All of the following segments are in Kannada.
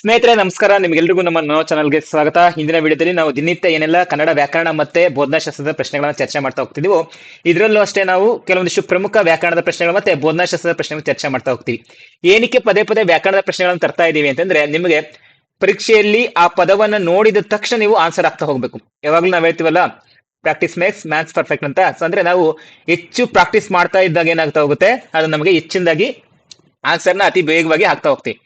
ಸ್ನೇಹಿತರೆ, ನಮಸ್ಕಾರ. ನಿಮ್ಗೆಲ್ರಿಗೂ ನಮ್ಮ ನೋ ಚಾನಲ್ಗೆ ಸ್ವಾಗತ. ಹಿಂದಿನ ವಿಡಿಯೋದಲ್ಲಿ ನಾವು ದಿನನಿತ್ಯ ಏನೆಲ್ಲ ಕನ್ನಡ ವ್ಯಾಕರಣ ಮತ್ತೆ ಬೋಧನಾಶಾಸ್ತ್ರದ ಪ್ರಶ್ನೆಗಳನ್ನ ಚರ್ಚೆ ಮಾಡ್ತಾ ಹೋಗ್ತಿದೀವೋ, ಇದರಲ್ಲೂ ಅಷ್ಟೇ ನಾವು ಕೆಲವೊಂದಿಷ್ಟು ಪ್ರಮುಖ ವ್ಯಾಕರಣದ ಪ್ರಶ್ನೆಗಳು ಮತ್ತೆ ಬೋಧನಾಶಾಸ್ತ್ರದ ಪ್ರಶ್ನೆಗಳು ಚರ್ಚೆ ಮಾಡ್ತಾ ಹೋಗ್ತೀವಿ. ಏನಕ್ಕೆ ಪದೇ ಪದೇ ವ್ಯಾಕರಣದ ಪ್ರಶ್ನೆಗಳನ್ನು ತರ್ತಾ ಇದೀವಿ ಅಂತಂದ್ರೆ, ನಿಮಗೆ ಪರೀಕ್ಷೆಯಲ್ಲಿ ಆ ಪದವನ್ನು ನೋಡಿದ ತಕ್ಷಣ ನೀವು ಆನ್ಸರ್ ಆಗ್ತಾ ಹೋಗ್ಬೇಕು. ಯಾವಾಗ್ಲೂ ನಾವು ಹೇಳ್ತೀವಲ್ಲ ಪ್ರಾಕ್ಟೀಸ್ ಮೇಕ್ಸ್ ಮ್ಯಾಥ್ಸ್ ಪರ್ಫೆಕ್ಟ್ ಅಂತ. ಅಂದ್ರೆ ನಾವು ಹೆಚ್ಚು ಪ್ರಾಕ್ಟೀಸ್ ಮಾಡ್ತಾ ಇದ್ದಾಗ ಏನಾಗ್ತಾ ಹೋಗುತ್ತೆ, ಅದು ನಮಗೆ ಹೆಚ್ಚಿನದಾಗಿ ಆನ್ಸರ್ನ ಅತಿ ಬೇಗವಾಗಿ ಹಾಕ್ತಾ ಹೋಗ್ತೀವಿ.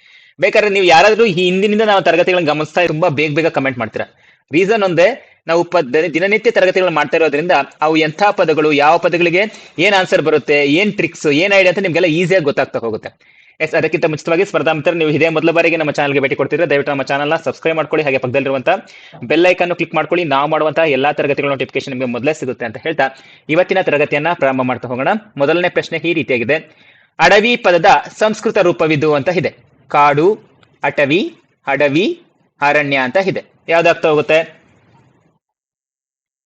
ಬೇಕಾದ್ರೆ ನೀವು ಯಾರಾದ್ರೂ ಈ ಹಿಂದಿನಿಂದ ನಾವು ತರಗತಿಗಳನ್ನ ಗಮನಿಸ್ತಾ ತುಂಬಾ ಬೇಗ ಬೇಗ ಕಮೆಂಟ್ ಮಾಡ್ತೀರಾ. ರೀಸನ್ ಒಂದೇ, ನಾವು ಪ ದಿನನಿತ್ಯ ತರಗತಿಗಳನ್ನ ಮಾಡ್ತಾ ಇರೋದ್ರಿಂದ ಅವು ಎಂಥ ಪದಗಳು, ಯಾವ ಪದಗಳಿಗೆ ಏನ್ ಆನ್ಸರ್ ಬರುತ್ತೆ, ಏನ್ ಟ್ರಿಕ್ಸ್ ಏನ್ ಐಡಿಯಾ ಅಂತ ನಿಮ್ಗೆಲ್ಲ ಈಸಿಯಾಗಿ ಗೊತ್ತಾಗ್ತಾ ಹೋಗುತ್ತೆ. ಎಸ್ ಅದಕ್ಕಿಂತ ಮುಂಚಿತವಾಗಿ ಸ್ಪರ್ಧಾ ಮಿತ್ರ ನೀವು ಇದೇ ಮೊದಲ ಬಾರಿಗೆ ನಮ್ಮ ಚಾನಲ್ಗೆ ಭೇಟಿ ಕೊಡ್ತೀರಾ ದಯವಿಟ್ಟು ನಮ್ಮ ಚಾನಲ್ನ ಸಬ್ಸ್ಕ್ರೈಬ್ ಮಾಡ್ಕೊಳ್ಳಿ, ಹಾಗೆ ಪಕ್ಕದಲ್ಲಿರುವಂತ ಬೆಲ್ ಐಕನ್ ಕ್ಲಿಕ್ ಮಾಡ್ಕೊಳ್ಳಿ. ನಾವು ಮಾಡುವಂತಹ ಎಲ್ಲಾ ತರಗತಿಗಳ ನೋಟಿಫಿಕೇಶನ್ ನಿಮಗೆ ಮೊದಲೇ ಸಿಗುತ್ತೆ ಅಂತ ಹೇಳ್ತಾ ಇವತ್ತಿನ ತರಗತಿಯನ್ನ ಪ್ರಾರಂಭ ಮಾಡ್ತಾ ಹೋಗೋಣ. ಮೊದಲನೇ ಪ್ರಶ್ನೆ ಈ ರೀತಿಯಾಗಿದೆ. ಅಡವಿ ಪದದ ಸಂಸ್ಕೃತ ರೂಪವಿದು ಅಂತ ಇದೆ. ಕಾಡು, ಅಟವಿ, ಅಡವಿ, ಅರಣ್ಯ ಅಂತ ಇದೆ. ಯಾವ್ದಾಗ್ತಾ ಹೋಗುತ್ತೆ?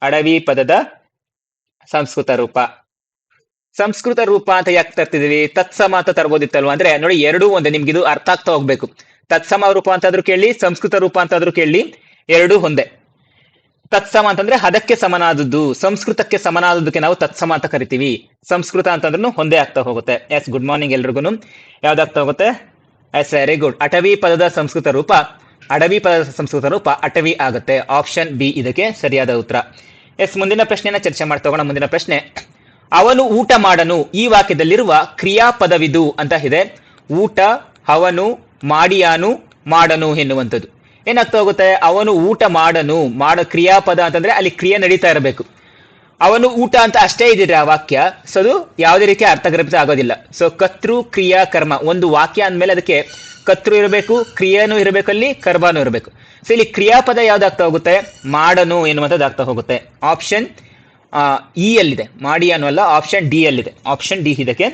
ಅಡವಿ ಪದದ ಸಂಸ್ಕೃತ ರೂಪ. ಸಂಸ್ಕೃತ ರೂಪ ಅಂತ ಯಾಕೆ ತರ್ತಿದೀವಿ ತತ್ಸಮ ಅಂತ ತರ್ಬೋದಿತ್ತಲ್ವ? ಅಂದ್ರೆ ನೋಡಿ, ಎರಡೂ ಒಂದೇ. ನಿಮ್ಗೆ ಇದು ಅರ್ಥ ಆಗ್ತಾ ಹೋಗ್ಬೇಕು. ತತ್ಸಮ ರೂಪ ಅಂತಾದ್ರೂ ಕೇಳಿ, ಸಂಸ್ಕೃತ ರೂಪ ಅಂತಾದ್ರೂ ಕೇಳಿ, ಎರಡೂ ಒಂದೇ. ತತ್ಸಮ ಅಂತಂದ್ರೆ ಅದಕ್ಕೆ ಸಮನಾದದ್ದು, ಸಂಸ್ಕೃತಕ್ಕೆ ಸಮನಾದದಕ್ಕೆ ನಾವು ತತ್ಸಮ ಅಂತ ಕರಿತೀವಿ. ಸಂಸ್ಕೃತ ಅಂತಂದ್ರೂ ಒಂದೇ ಆಗ್ತಾ ಹೋಗುತ್ತೆ. ಎಸ್ ಗುಡ್ ಮಾರ್ನಿಂಗ್ ಎಲ್ರಿಗೂ ಯಾವ್ದಾಗ್ತಾ ಹೋಗುತ್ತೆ? ಎಸ್ ವೆರಿ ಗುಡ್ ಅಟವಿ ಪದದ ಸಂಸ್ಕೃತ ರೂಪ, ಅಡವಿ ಪದದ ಸಂಸ್ಕೃತ ರೂಪ ಅಟವಿ ಆಗುತ್ತೆ. ಆಪ್ಷನ್ ಬಿ ಇದಕ್ಕೆ ಸರಿಯಾದ ಉತ್ತರ. ಎಸ್ ಮುಂದಿನ ಪ್ರಶ್ನೆಯನ್ನ ಚರ್ಚೆ ಮಾಡ್ತೋಗೋಣ ಮುಂದಿನ ಪ್ರಶ್ನೆ. ಅವನು ಊಟ ಮಾಡನು, ಈ ವಾಕ್ಯದಲ್ಲಿರುವ ಕ್ರಿಯಾಪದವಿದು ಅಂತ ಇದೆ. ಊಟ, ಅವನು ಮಾಡಿಯಾನು, ಮಾಡನು ಎನ್ನುವಂಥದ್ದು. ಏನಾಗ್ತಾ ಹೋಗುತ್ತೆ? ಅವನು ಊಟ ಮಾಡನು, ಮಾಡ ಕ್ರಿಯಾಪದ ಅಂತಂದ್ರೆ ಅಲ್ಲಿ ಕ್ರಿಯೆ ನಡೀತಾ ಇರಬೇಕು. ಅವನು ಊಟ ಅಂತ ಅಷ್ಟೇ ಇದ್ರೆ ಆ ವಾಕ್ಯ. ಸೊ ಅದು ಯಾವುದೇ ರೀತಿಯ ಅರ್ಥಗರ್ಭಿತ ಆಗೋದಿಲ್ಲ. ಸೊ ಕರ್ತೃ, ಕ್ರಿಯಾ, ಕರ್ಮ, ಒಂದು ವಾಕ್ಯ ಅಂದಮೇಲೆ ಅದಕ್ಕೆ ಕರ್ತೃ ಇರಬೇಕು, ಕ್ರಿಯೆನೂ ಇರಬೇಕು, ಅಲ್ಲಿ ಕರ್ಮನೂ ಇರಬೇಕು. ಸೊ ಇಲ್ಲಿ ಕ್ರಿಯಾಪದ ಯಾವ್ದಾಗ್ತಾ ಹೋಗುತ್ತೆ? ಮಾಡನು ಎನ್ನುವಂಥದ್ದಾಗ್ತಾ ಹೋಗುತ್ತೆ. ಆಪ್ಷನ್ ಇ ಅಲ್ಲಿದೆ ಮಾಡಿ ಅನ್ನುವಲ್ಲ ಆಪ್ಷನ್ ಡಿ ಅಲ್ಲಿದೆ ಆಪ್ಷನ್ ಡಿ ಇದಕ್ಕೆ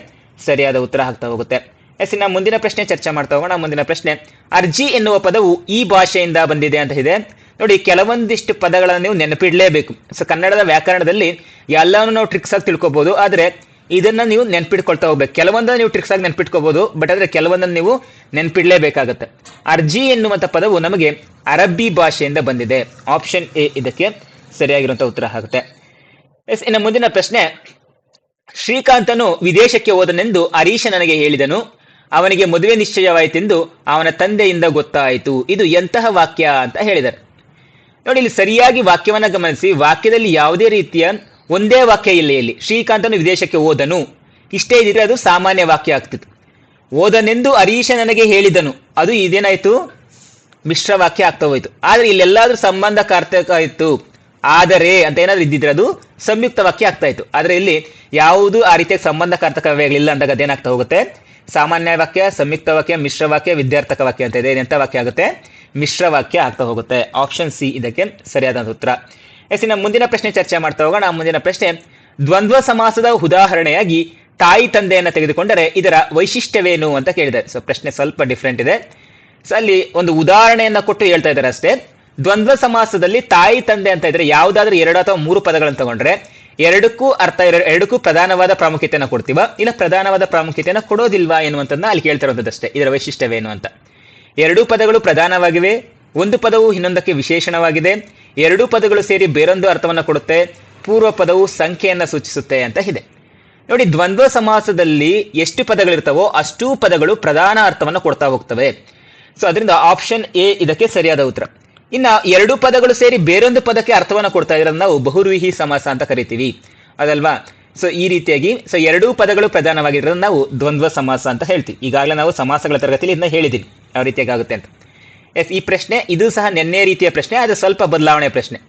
ಸರಿಯಾದ ಉತ್ತರ ಆಗ್ತಾ ಹೋಗುತ್ತೆ. ಎಸ್ ಇನ್ನ ಮುಂದಿನ ಪ್ರಶ್ನೆ ಚರ್ಚೆ ಮಾಡ್ತಾ ಹೋಗೋಣ. ಮುಂದಿನ ಪ್ರಶ್ನೆ, ಅರ್ಜಿ ಎನ್ನುವ ಪದವು ಈ ಭಾಷೆಯಿಂದ ಬಂದಿದೆ ಅಂತ ಇದೆ. ನೋಡಿ, ಕೆಲವೊಂದಿಷ್ಟು ಪದಗಳನ್ನು ನೀವು ನೆನಪಿಡಲೇಬೇಕು. ಸೊ ಕನ್ನಡದ ವ್ಯಾಕರಣದಲ್ಲಿ ಎಲ್ಲವನ್ನು ನಾವು ಟ್ರಿಕ್ಸ್ ಆಗಿ ತಿಳ್ಕೊಬಹುದು ಆದರೆ ಇದನ್ನ ನೀವು ನೆನ್ಪಿಟ್ಕೊಳ್ತಾ ಹೋಗ್ಬೇಕು. ಕೆಲವೊಂದನ್ನು ನೀವು ಟ್ರಿಕ್ಸ್ ಆಗಿ ನೆನ್ಪಿಟ್ಕೋಬಹುದು ಬಟ್ ಆದರೆ ಕೆಲವೊಂದನ್ನು ನೀವು ನೆನ್ಪಿಡ್ಲೇಬೇಕಾಗತ್ತೆ. ಅರ್ಜಿ ಎನ್ನುವಂಥ ಪದವು ನಮಗೆ ಅರಬ್ಬಿ ಭಾಷೆಯಿಂದ ಬಂದಿದೆ. ಆಪ್ಷನ್ ಎ ಇದಕ್ಕೆ ಸರಿಯಾಗಿರುವಂತ ಉತ್ತರ ಆಗುತ್ತೆ. ಎಸ್ ಇನ್ನು ಮುಂದಿನ ಪ್ರಶ್ನೆ. ಶ್ರೀಕಾಂತನು ವಿದೇಶಕ್ಕೆ ಹೋದನೆಂದು ಹರೀಶ ನನಗೆ ಹೇಳಿದನು. ಅವನಿಗೆ ಮದುವೆ ನಿಶ್ಚಯವಾಯಿತೆಂದು ಅವನ ತಂದೆಯಿಂದ ಗೊತ್ತಾಯಿತು. ಇದು ಎಂತಹ ವಾಕ್ಯ ಅಂತ ಹೇಳಿದರು ನೋಡಿ, ಇಲ್ಲಿ ಸರಿಯಾಗಿ ವಾಕ್ಯವನ್ನ ಗಮನಿಸಿ. ವಾಕ್ಯದಲ್ಲಿ ಯಾವುದೇ ರೀತಿಯ ಒಂದೇ ವಾಕ್ಯ ಇಲ್ಲ ಇಲ್ಲಿ. ಶ್ರೀಕಾಂತನು ವಿದೇಶಕ್ಕೆ ಓದನು ಇಷ್ಟೇ ಇದ್ರೆ ಅದು ಸಾಮಾನ್ಯ ವಾಕ್ಯ ಆಗ್ತಿತ್ತು. ಓದನೆಂದು ಹರೀಶ ನನಗೆ ಹೇಳಿದನು. ಅದು ಇದೇನಾಯ್ತು? ಮಿಶ್ರ ವಾಕ್ಯ ಆಗ್ತಾ ಹೋಯ್ತು. ಆದ್ರೆ ಇಲ್ಲೆಲ್ಲಾದ್ರೂ ಸಂಬಂಧ ಇತ್ತು. ಆದರೆ ಅಂತ ಏನಾದ್ರು ಇದ್ದಿದ್ರೆ ಅದು ಸಂಯುಕ್ತ ವಾಕ್ಯ ಆಗ್ತಾ ಇತ್ತು. ಆದ್ರೆ ಇಲ್ಲಿ ಯಾವುದು ಆ ರೀತಿಯ ಸಂಬಂಧ ಸಂಬಂಧಕಾರ್ಥಕಗಳಿಲ್ಲ ಅಂದಾಗ ಅದೇನಾಗ್ತಾ ಹೋಗುತ್ತೆ? ಸಾಮಾನ್ಯ ವಾಕ್ಯ, ಸಂಯುಕ್ತ ವಾಕ್ಯ, ಮಿಶ್ರ ವಾಕ್ಯ, ವಿದ್ಯಾರ್ಥಕ ವಾಕ್ಯ ಅಂತ ಇದೆ. ಎಂತ ವಾಕ್ಯ ಆಗುತ್ತೆ? ಮಿಶ್ರ ವಾಕ್ಯ ಆಗ್ತಾ ಹೋಗುತ್ತೆ. ಆಪ್ಷನ್ ಸಿ ಇದಕ್ಕೆ ಸರಿಯಾದ ಉತ್ತರ. ಎಸ್, ಇನ್ನು ಮುಂದಿನ ಪ್ರಶ್ನೆ ಚರ್ಚೆ ಮಾಡ್ತಾ ಹೋಗೋಣ. ಮುಂದಿನ ಪ್ರಶ್ನೆ, ದ್ವಂದ್ವ ಸಮಾಸದ ಉದಾಹರಣೆಯಾಗಿ ತಾಯಿ ತಂದೆಯನ್ನು ತೆಗೆದುಕೊಂಡರೆ ಇದರ ವೈಶಿಷ್ಟ್ಯವೇನು ಅಂತ ಕೇಳಿದೆ. ಸೊ ಪ್ರಶ್ನೆ ಸ್ವಲ್ಪ ಡಿಫ್ರೆಂಟ್ ಇದೆ. ಸೊ ಅಲ್ಲಿ ಒಂದು ಉದಾಹರಣೆಯನ್ನ ಕೊಟ್ಟು ಹೇಳ್ತಾ ಇದ್ದಾರೆ ಅಷ್ಟೇ. ದ್ವಂದ್ವ ಸಮಾಸದಲ್ಲಿ ತಾಯಿ ತಂದೆ ಅಂತ ಇದ್ರೆ ಯಾವ್ದಾದ್ರೂ ಎರಡು ಅಥವಾ ಮೂರು ಪದಗಳನ್ನು ತಗೊಂಡ್ರೆ ಎರಡಕ್ಕೂ ಅರ್ಥ ಎರಡಕ್ಕೂ ಪ್ರಧಾನವಾದ ಪ್ರಾಮುಖ್ಯತೆಯನ್ನು ಕೊಡ್ತೀವ. ಇಲ್ಲ ಪ್ರಧಾನವಾದ ಪ್ರಾಮುಖ್ಯತೆಯನ್ನು ಕೊಡೋದಿಲ್ವಾ ಎನ್ನುವಂಥದ್ದನ್ನ ಅಲ್ಲಿ ಕೇಳ್ತಾ ಇರೋದಷ್ಟೇ. ಇದರ ವೈಶಿಷ್ಟ್ಯವೇನು ಅಂತ. ಎರಡೂ ಪದಗಳು ಪ್ರಧಾನವಾಗಿವೆ. ಒಂದು ಪದವು ಇನ್ನೊಂದಕ್ಕೆ ವಿಶೇಷಣವಾಗಿದೆ. ಎರಡೂ ಪದಗಳು ಸೇರಿ ಬೇರೊಂದು ಅರ್ಥವನ್ನು ಕೊಡುತ್ತೆ. ಪೂರ್ವ ಪದವು ಸಂಖ್ಯೆಯನ್ನು ಸೂಚಿಸುತ್ತೆ ಅಂತ ಇದೆ. ನೋಡಿ, ದ್ವಂದ್ವ ಸಮಾಸದಲ್ಲಿ ಎಷ್ಟು ಪದಗಳಿರ್ತವೋ ಅಷ್ಟೂ ಪದಗಳು ಪ್ರಧಾನ ಅರ್ಥವನ್ನು ಕೊಡ್ತಾ ಹೋಗ್ತವೆ. ಸೊ ಅದರಿಂದ ಆಪ್ಷನ್ ಎ ಇದಕ್ಕೆ ಸರಿಯಾದ ಉತ್ತರ. ಇನ್ನ ಎರಡು ಪದಗಳು ಸೇರಿ ಬೇರೊಂದು ಪದಕ್ಕೆ ಅರ್ಥವನ್ನು ಕೊಡ್ತಾ ಇರೋದನ್ನ ನಾವು ಬಹುರ್ವಿಹಿ ಸಮಾಸ ಅಂತ ಕರಿತೀವಿ. ಅದಲ್ವಾ? ಸೊ ಈ ರೀತಿಯಾಗಿ ಸೊ ಎರಡೂ ಪದಗಳು ಪ್ರಧಾನವಾಗಿರೋದನ್ನ ನಾವು ದ್ವಂದ್ವ, ಸಮಾಸ ಅಂತ ಹೇಳ್ತೀವಿ. ಈಗಾಗಲೇ ನಾವು ಸಮಾಸಗಳ ತರಗತಿಯಲ್ಲಿ ಇದನ್ನ ಹೇಳಿದ್ದೀನಿ ಯಾವ ರೀತಿಯಾಗಿ ಆಗುತ್ತೆ ಅಂತ. ಎಸ್ ಈ ಪ್ರಶ್ನೆ, ಇದು ಸಹ ನೆನ್ನೆ ರೀತಿಯ ಪ್ರಶ್ನೆ ಅದು ಸ್ವಲ್ಪ ಬದಲಾವಣೆ ಪ್ರಶ್ನೆ.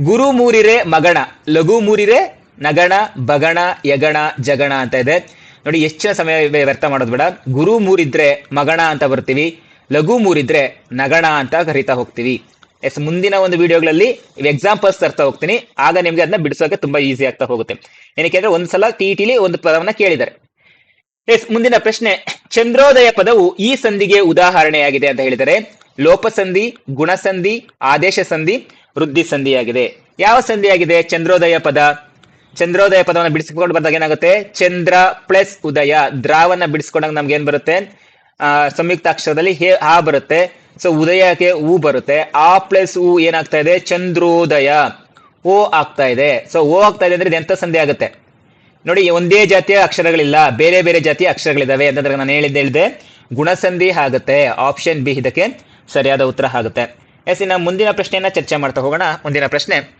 ಗುರು ಮೂರಿರೆ ಮಗಣ, ಲಘು ಮೂರಿರೆ ನಗಣ, ಬಗಣ, ಯಗಣ, ಜಗಣ ಅಂತ ಇದೆ. ನೋಡಿ ಹೆಚ್ಚಿನ ಸಮಯ ವ್ಯರ್ಥ ಮಾಡೋದು ಬೇಡ. ಗುರು ಮೂರಿದ್ರೆ ಮಗಣ ಅಂತ ಬರ್ತೀವಿ, ಲಘು ಮೂರಿದ್ರೆ ನಗಣ ಅಂತ ಕರಿತಾ ಹೋಗ್ತೀವಿ. ಎಸ್, ಮುಂದಿನ ಒಂದು ವಿಡಿಯೋಗಳಲ್ಲಿ ಎಕ್ಸಾಂಪಲ್ಸ್ ತರ್ತಾ ಹೋಗ್ತೀನಿ. ಆಗ ನಿಮ್ಗೆ ಅದನ್ನ ಬಿಡಿಸೋಕೆ ತುಂಬಾ ಈಸಿ ಆಗ್ತಾ ಹೋಗುತ್ತೆ. ಏನಕ್ಕೆ ಅಂದ್ರೆ ಒಂದ್ಸಲ ಟಿ ಟಿಲಿ ಒಂದು ಪದವನ್ನ ಕೇಳಿದ್ದಾರೆ. ಎಸ್, ಮುಂದಿನ ಪ್ರಶ್ನೆ. ಚಂದ್ರೋದಯ ಪದವು ಈ ಸಂಧಿಗೆ ಉದಾಹರಣೆಯಾಗಿದೆ ಅಂತ ಹೇಳಿದರೆ ಲೋಪಸಂಧಿ, ಗುಣಸಂಧಿ ಆದೇಶ ಸಂಧಿ ವೃದ್ಧಿ ಸಂಧಿಯಾಗಿದೆ ಯಾವ ಸಂಧಿಯಾಗಿದೆ? ಚಂದ್ರೋದಯ ಪದ. ಚಂದ್ರೋದಯ ಪದವನ್ನು ಬಿಡಿಸಿಕೊಂಡು ಬಂದಾಗ ಏನಾಗುತ್ತೆ? ಚಂದ್ರ ಪ್ಲಸ್ ಉದಯ. ದ್ರಾವನ್ನ ಬಿಡಿಸ್ಕೊಂಡಾಗ ನಮ್ಗೆ ಏನ್ ಬರುತ್ತೆ? ಸಂಯುಕ್ತ ಅಕ್ಷರದಲ್ಲಿ ಹೇ ಆ ಬರುತ್ತೆ. ಸೊ ಉದಯಕ್ಕೆ ಹೂ ಬರುತ್ತೆ. ಆ ಪ್ಲಸ್ ಹೂ ಏನಾಗ್ತಾ ಇದೆ? ಚಂದ್ರೋದಯ. ಓ ಆಗ್ತಾ ಇದೆ. ಸೊ ಓ ಆಗ್ತಾ ಇದೆ ಅಂದ್ರೆ ಇದೆಂತ ಸಂಧಿ ಆಗುತ್ತೆ? ನೋಡಿ, ಒಂದೇ ಜಾತಿಯ ಅಕ್ಷರಗಳಿಲ್ಲ. ಬೇರೆ ಬೇರೆ ಜಾತಿಯ ಅಕ್ಷರಗಳಿದಾವೆ ಅಂತಂದ್ರೆ ನಾನು ಹೇಳಿದ್ದೆ ಹೇಳಿದೆ ಗುಣಸಂಧಿ ಆಗುತ್ತೆ. ಆಪ್ಷನ್ ಬಿ ಇದಕ್ಕೆ ಸರಿಯಾದ ಉತ್ತರ ಆಗುತ್ತೆ. ಎಸ್, ಇನ್ನು ಮುಂದಿನ ಪ್ರಶ್ನೆಯನ್ನ ಚರ್ಚೆ ಮಾಡ್ತಾ ಹೋಗೋಣ. ಮುಂದಿನ ಪ್ರಶ್ನೆ.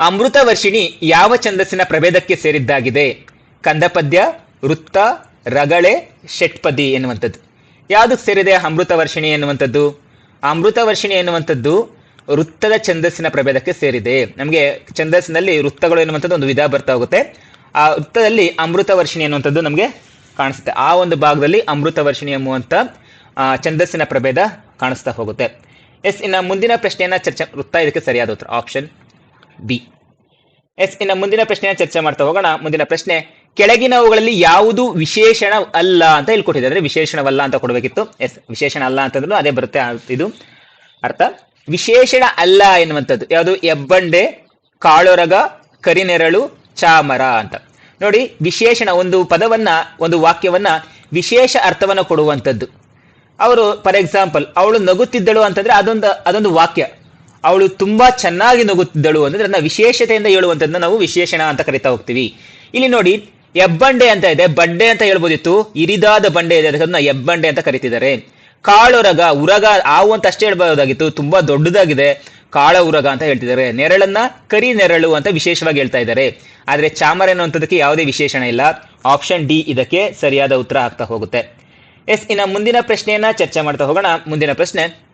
ಅಮೃತ ವರ್ಷಿಣಿ ಯಾವ ಛಂದಸ್ಸಿನ ಪ್ರಭೇದಕ್ಕೆ ಸೇರಿದ್ದಾಗಿದೆ? ಕಂದಪದ್ಯ, ವೃತ್ತ, ರಗಳೆ, ಷಟ್ಪದಿ ಎನ್ನುವಂಥದ್ದು. ಯಾವ್ದಕ್ಕೆ ಸೇರಿದೆ ಅಮೃತ ವರ್ಷಿಣಿ ಎನ್ನುವಂಥದ್ದು? ಅಮೃತ ವರ್ಷಿಣಿ ಎನ್ನುವಂಥದ್ದು ವೃತ್ತದ ಛಂದಸ್ಸಿನ ಪ್ರಭೇದಕ್ಕೆ ಸೇರಿದೆ. ನಮಗೆ ಛಂದಸ್ಸಿನಲ್ಲಿ ವೃತ್ತಗಳು ಎನ್ನುವಂಥದ್ದು ಒಂದು ವಿಧ ಬರ್ತಾ ಹೋಗುತ್ತೆ. ಆ ವೃತ್ತದಲ್ಲಿ ಅಮೃತ ವರ್ಷಿಣಿ ಎನ್ನುವಂಥದ್ದು ನಮಗೆ ಕಾಣಿಸುತ್ತೆ. ಆ ಒಂದು ಭಾಗದಲ್ಲಿ ಅಮೃತ ವರ್ಷಿಣಿ ಎಂಬುವಂಥ ಛಂದಸ್ಸಿನ ಪ್ರಭೇದ ಕಾಣಿಸ್ತಾ ಹೋಗುತ್ತೆ. ಎಸ್, ಇನ್ನು ಮುಂದಿನ ಪ್ರಶ್ನೆಯನ್ನ ಚರ್ಚೆ ವೃತ್ತ ಇದಕ್ಕೆ ಸರಿಯಾದ ಉತ್ತರ ಆಪ್ಷನ್ ಬಿ. ಎಸ್, ಇನ್ನು ಮುಂದಿನ ಪ್ರಶ್ನೆಯ ಚರ್ಚೆ ಮಾಡ್ತಾ ಹೋಗೋಣ. ಮುಂದಿನ ಪ್ರಶ್ನೆ, ಕೆಳಗಿನವುಗಳಲ್ಲಿ ಯಾವುದು ವಿಶೇಷಣ ಅಲ್ಲ ಅಂತ ಇಲ್ಲಿ ಕೊಟ್ಟಿದ್ದಾರೆ ಅಂದ್ರೆ ವಿಶೇಷಣವಲ್ಲ ಅಂತ ಕೊಡಬೇಕಿತ್ತು. ಎಸ್, ವಿಶೇಷಣ ಅಲ್ಲ ಅಂತಂದ್ರೂ ಅದೇ ಬರುತ್ತೆ ಇದು. ಅರ್ಥ? ವಿಶೇಷಣ ಅಲ್ಲ ಎನ್ನುವಂಥದ್ದು. ಯಾವುದು? ಎಬ್ಬಂಡೆ, ಕಾಳೊರಗ, ಕರಿನೆರಳು, ಚಾಮರ ಅಂತ. ನೋಡಿ, ವಿಶೇಷಣ ಒಂದು ಪದವನ್ನ, ಒಂದು ವಾಕ್ಯವನ್ನ ವಿಶೇಷ ಅರ್ಥವನ್ನ ಕೊಡುವಂಥದ್ದು. ಅವರು, ಫಾರ್ ಎಕ್ಸಾಂಪಲ್, ಅವಳು ನಗುತ್ತಿದ್ದಳು ಅಂತಂದ್ರೆ ಅದೊಂದು ಅದೊಂದು ವಾಕ್ಯ. ಅವಳು ತುಂಬಾ ಚೆನ್ನಾಗಿ ನಗುತ್ತಿದ್ದಳು ಅಂದ್ರೆ ಅದನ್ನ ವಿಶೇಷತೆಯಿಂದ ಹೇಳುವಂತದನ್ನ ನಾವು ವಿಶೇಷಣ ಅಂತ ಕರಿತಾ ಹೋಗ್ತೀವಿ. ಇಲ್ಲಿ ನೋಡಿ, ಎಬ್ಬಂಡೆ ಅಂತ ಇದೆ. ಬಂಡೆ ಅಂತ ಹೇಳ್ಬೋದಿತ್ತು. ಇರಿದಾದ ಬಂಡೆ ಇದೆ. ಅದನ್ನ ಎಬ್ಬಂಡೆ ಅಂತ ಕರಿತಿದ್ದಾರೆ. ಕಾಳುರಗ, ಉರಗ, ಹಾವು ಅಂತ ಅಷ್ಟೇ ಹೇಳ್ಬೋದಾಗಿತ್ತು. ತುಂಬಾ ದೊಡ್ಡದಾಗಿದೆ. ಕಾಳ, ಉರಗ ಅಂತ ಹೇಳ್ತಿದ್ದಾರೆ. ನೆರಳನ್ನ ಕರಿ ನೆರಳು ಅಂತ ವಿಶೇಷವಾಗಿ ಹೇಳ್ತಾ ಇದ್ದಾರೆ. ಆದ್ರೆ ಚಾಮರ ಎನ್ನುವಂಥದ್ದಕ್ಕೆ ಯಾವುದೇ ವಿಶೇಷಣ ಇಲ್ಲ. ಆಪ್ಷನ್ ಡಿ ಇದಕ್ಕೆ ಸರಿಯಾದ ಉತ್ತರ ಆಗ್ತಾ ಹೋಗುತ್ತೆ. ಎಸ್, ಇನ್ನ ಮುಂದಿನ ಪ್ರಶ್ನೆಯನ್ನ ಚರ್ಚೆ ಮಾಡ್ತಾ ಹೋಗೋಣ. ಮುಂದಿನ ಪ್ರಶ್ನೆ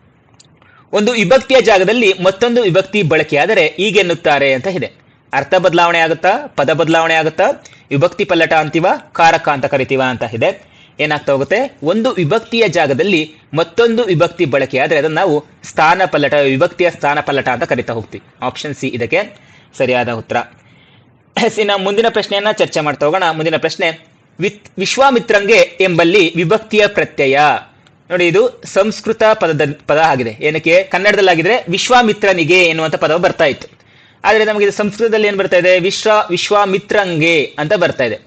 ಒಂದು ವಿಭಕ್ತಿಯ ಜಾಗದಲ್ಲಿ ಮತ್ತೊಂದು ವಿಭಕ್ತಿ ಬಳಕೆಯಾದರೆ ಈಗೆನ್ನುತ್ತಾರೆ ಅಂತ ಇದೆ. ಅರ್ಥ ಬದಲಾವಣೆ ಆಗುತ್ತಾ? ಪದ ಬದಲಾವಣೆ ಆಗುತ್ತಾ? ವಿಭಕ್ತಿ ಪಲ್ಲಟ ಅಂತೀವ, ಕಾರಕ ಅಂತ ಕರಿತೀವ ಅಂತ ಇದೆ. ಏನಾಗ್ತಾ ಹೋಗುತ್ತೆ? ಒಂದು ವಿಭಕ್ತಿಯ ಜಾಗದಲ್ಲಿ ಮತ್ತೊಂದು ವಿಭಕ್ತಿ ಬಳಕೆಯಾದರೆ ಅದನ್ನು ನಾವು ಸ್ಥಾನ ಪಲ್ಲಟ, ವಿಭಕ್ತಿಯ ಸ್ಥಾನ ಪಲ್ಲಟ ಅಂತ ಕರಿತಾ ಹೋಗ್ತೀವಿ. ಆಪ್ಷನ್ ಸಿ ಇದಕ್ಕೆ ಸರಿಯಾದ ಉತ್ತರ. ಇನ್ನ ಮುಂದಿನ ಪ್ರಶ್ನೆಯನ್ನ ಚರ್ಚೆ ಮಾಡ್ತಾ ಹೋಗೋಣ. ಮುಂದಿನ ಪ್ರಶ್ನೆ, ವಿತ್ ವಿಶ್ವಾಮಿತ್ರಂಗೆ ಎಂಬಲ್ಲಿ ವಿಭಕ್ತಿಯ ಪ್ರತ್ಯಯ? ನೋಡಿ, ಇದು ಸಂಸ್ಕೃತ ಪದದ ಪದ ಆಗಿದೆ. ಏನಕ್ಕೆ? ಕನ್ನಡದಲ್ಲಾಗಿದ್ರೆ ವಿಶ್ವಾಮಿತ್ರನಿಗೆ ಎನ್ನುವಂತ ಪದ ಬರ್ತಾ ಇತ್ತು. ಆದರೆ ನಮಗೆ ಸಂಸ್ಕೃತದಲ್ಲಿ ಏನು ಬರ್ತಾ ಇದೆ? ವಿಶ್ವ ವಿಶ್ವಾಮಿತ್ರಂಗೆ ಅಂತ ಬರ್ತಾ ಇದೆ.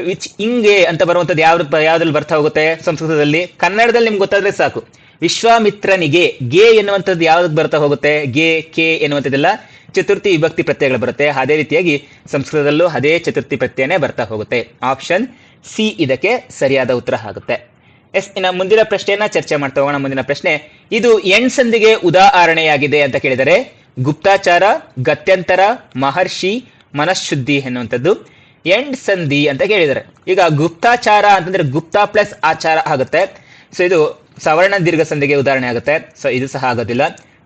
ವಿಚ್, ಇಂಗೆ ಅಂತ ಬರುವಂತದ್ದು ಯಾವ ಯಾವ್ದ್ರಲ್ಲಿ ಬರ್ತಾ ಹೋಗುತ್ತೆ ಸಂಸ್ಕೃತದಲ್ಲಿ? ಕನ್ನಡದಲ್ಲಿ ನಿಮ್ಗೆ ಗೊತ್ತಾದ್ರೆ ಸಾಕು. ವಿಶ್ವಾಮಿತ್ರನಿಗೆ ಗೆ ಎನ್ನುವಂಥದ್ದು ಯಾವ್ದಕ್ಕೆ ಬರ್ತಾ ಹೋಗುತ್ತೆ? ಗೆ, ಕೆ ಎನ್ನುವಂಥದ್ದೆಲ್ಲ ಚತುರ್ಥಿ ವಿಭಕ್ತಿ ಪ್ರತ್ಯಯಗಳು ಬರುತ್ತೆ. ಅದೇ ರೀತಿಯಾಗಿ ಸಂಸ್ಕೃತದಲ್ಲೂ ಅದೇ ಚತುರ್ಥಿ ಪ್ರತ್ಯಯನೇ ಬರ್ತಾ ಹೋಗುತ್ತೆ. ಆಪ್ಷನ್ ಸಿ ಇದಕ್ಕೆ ಸರಿಯಾದ ಉತ್ತರ ಆಗುತ್ತೆ. ಎಸ್, ಇನ್ನ ಮುಂದಿನ ಪ್ರಶ್ನೆಯನ್ನ ಚರ್ಚೆ ಮಾಡ್ತಾ ಹೋಗೋಣ, ಮುಂದಿನ ಪ್ರಶ್ನೆ. ಇದು ಎಣ್ಸಂದಿಗೆ ಉದಾಹರಣೆಯಾಗಿದೆ ಅಂತ ಕೇಳಿದರೆ, ಗುಪ್ತಾಚಾರ, ಗತ್ಯಂತರ, ಮಹರ್ಷಿ, ಮನಃಶುದ್ಧಿ ಎನ್ನುವಂಥದ್ದು ಎಂಡ್ ಸಂಧಿ ಅಂತ ಕೇಳಿದ್ದಾರೆ ಈಗ ಗುಪ್ತಾಚಾರ ಅಂತಂದ್ರೆ ಗುಪ್ತಾ ಪ್ಲಸ್ ಆಚಾರ ಆಗುತ್ತೆ. ಸೊ ಇದು ಸವರ್ಣ ದೀರ್ಘ ಸಂಧಿಗೆ ಉದಾಹರಣೆ ಆಗುತ್ತೆ. ಸೊ ಇದು ಸಹ ಆಗೋದಿಲ್ಲ.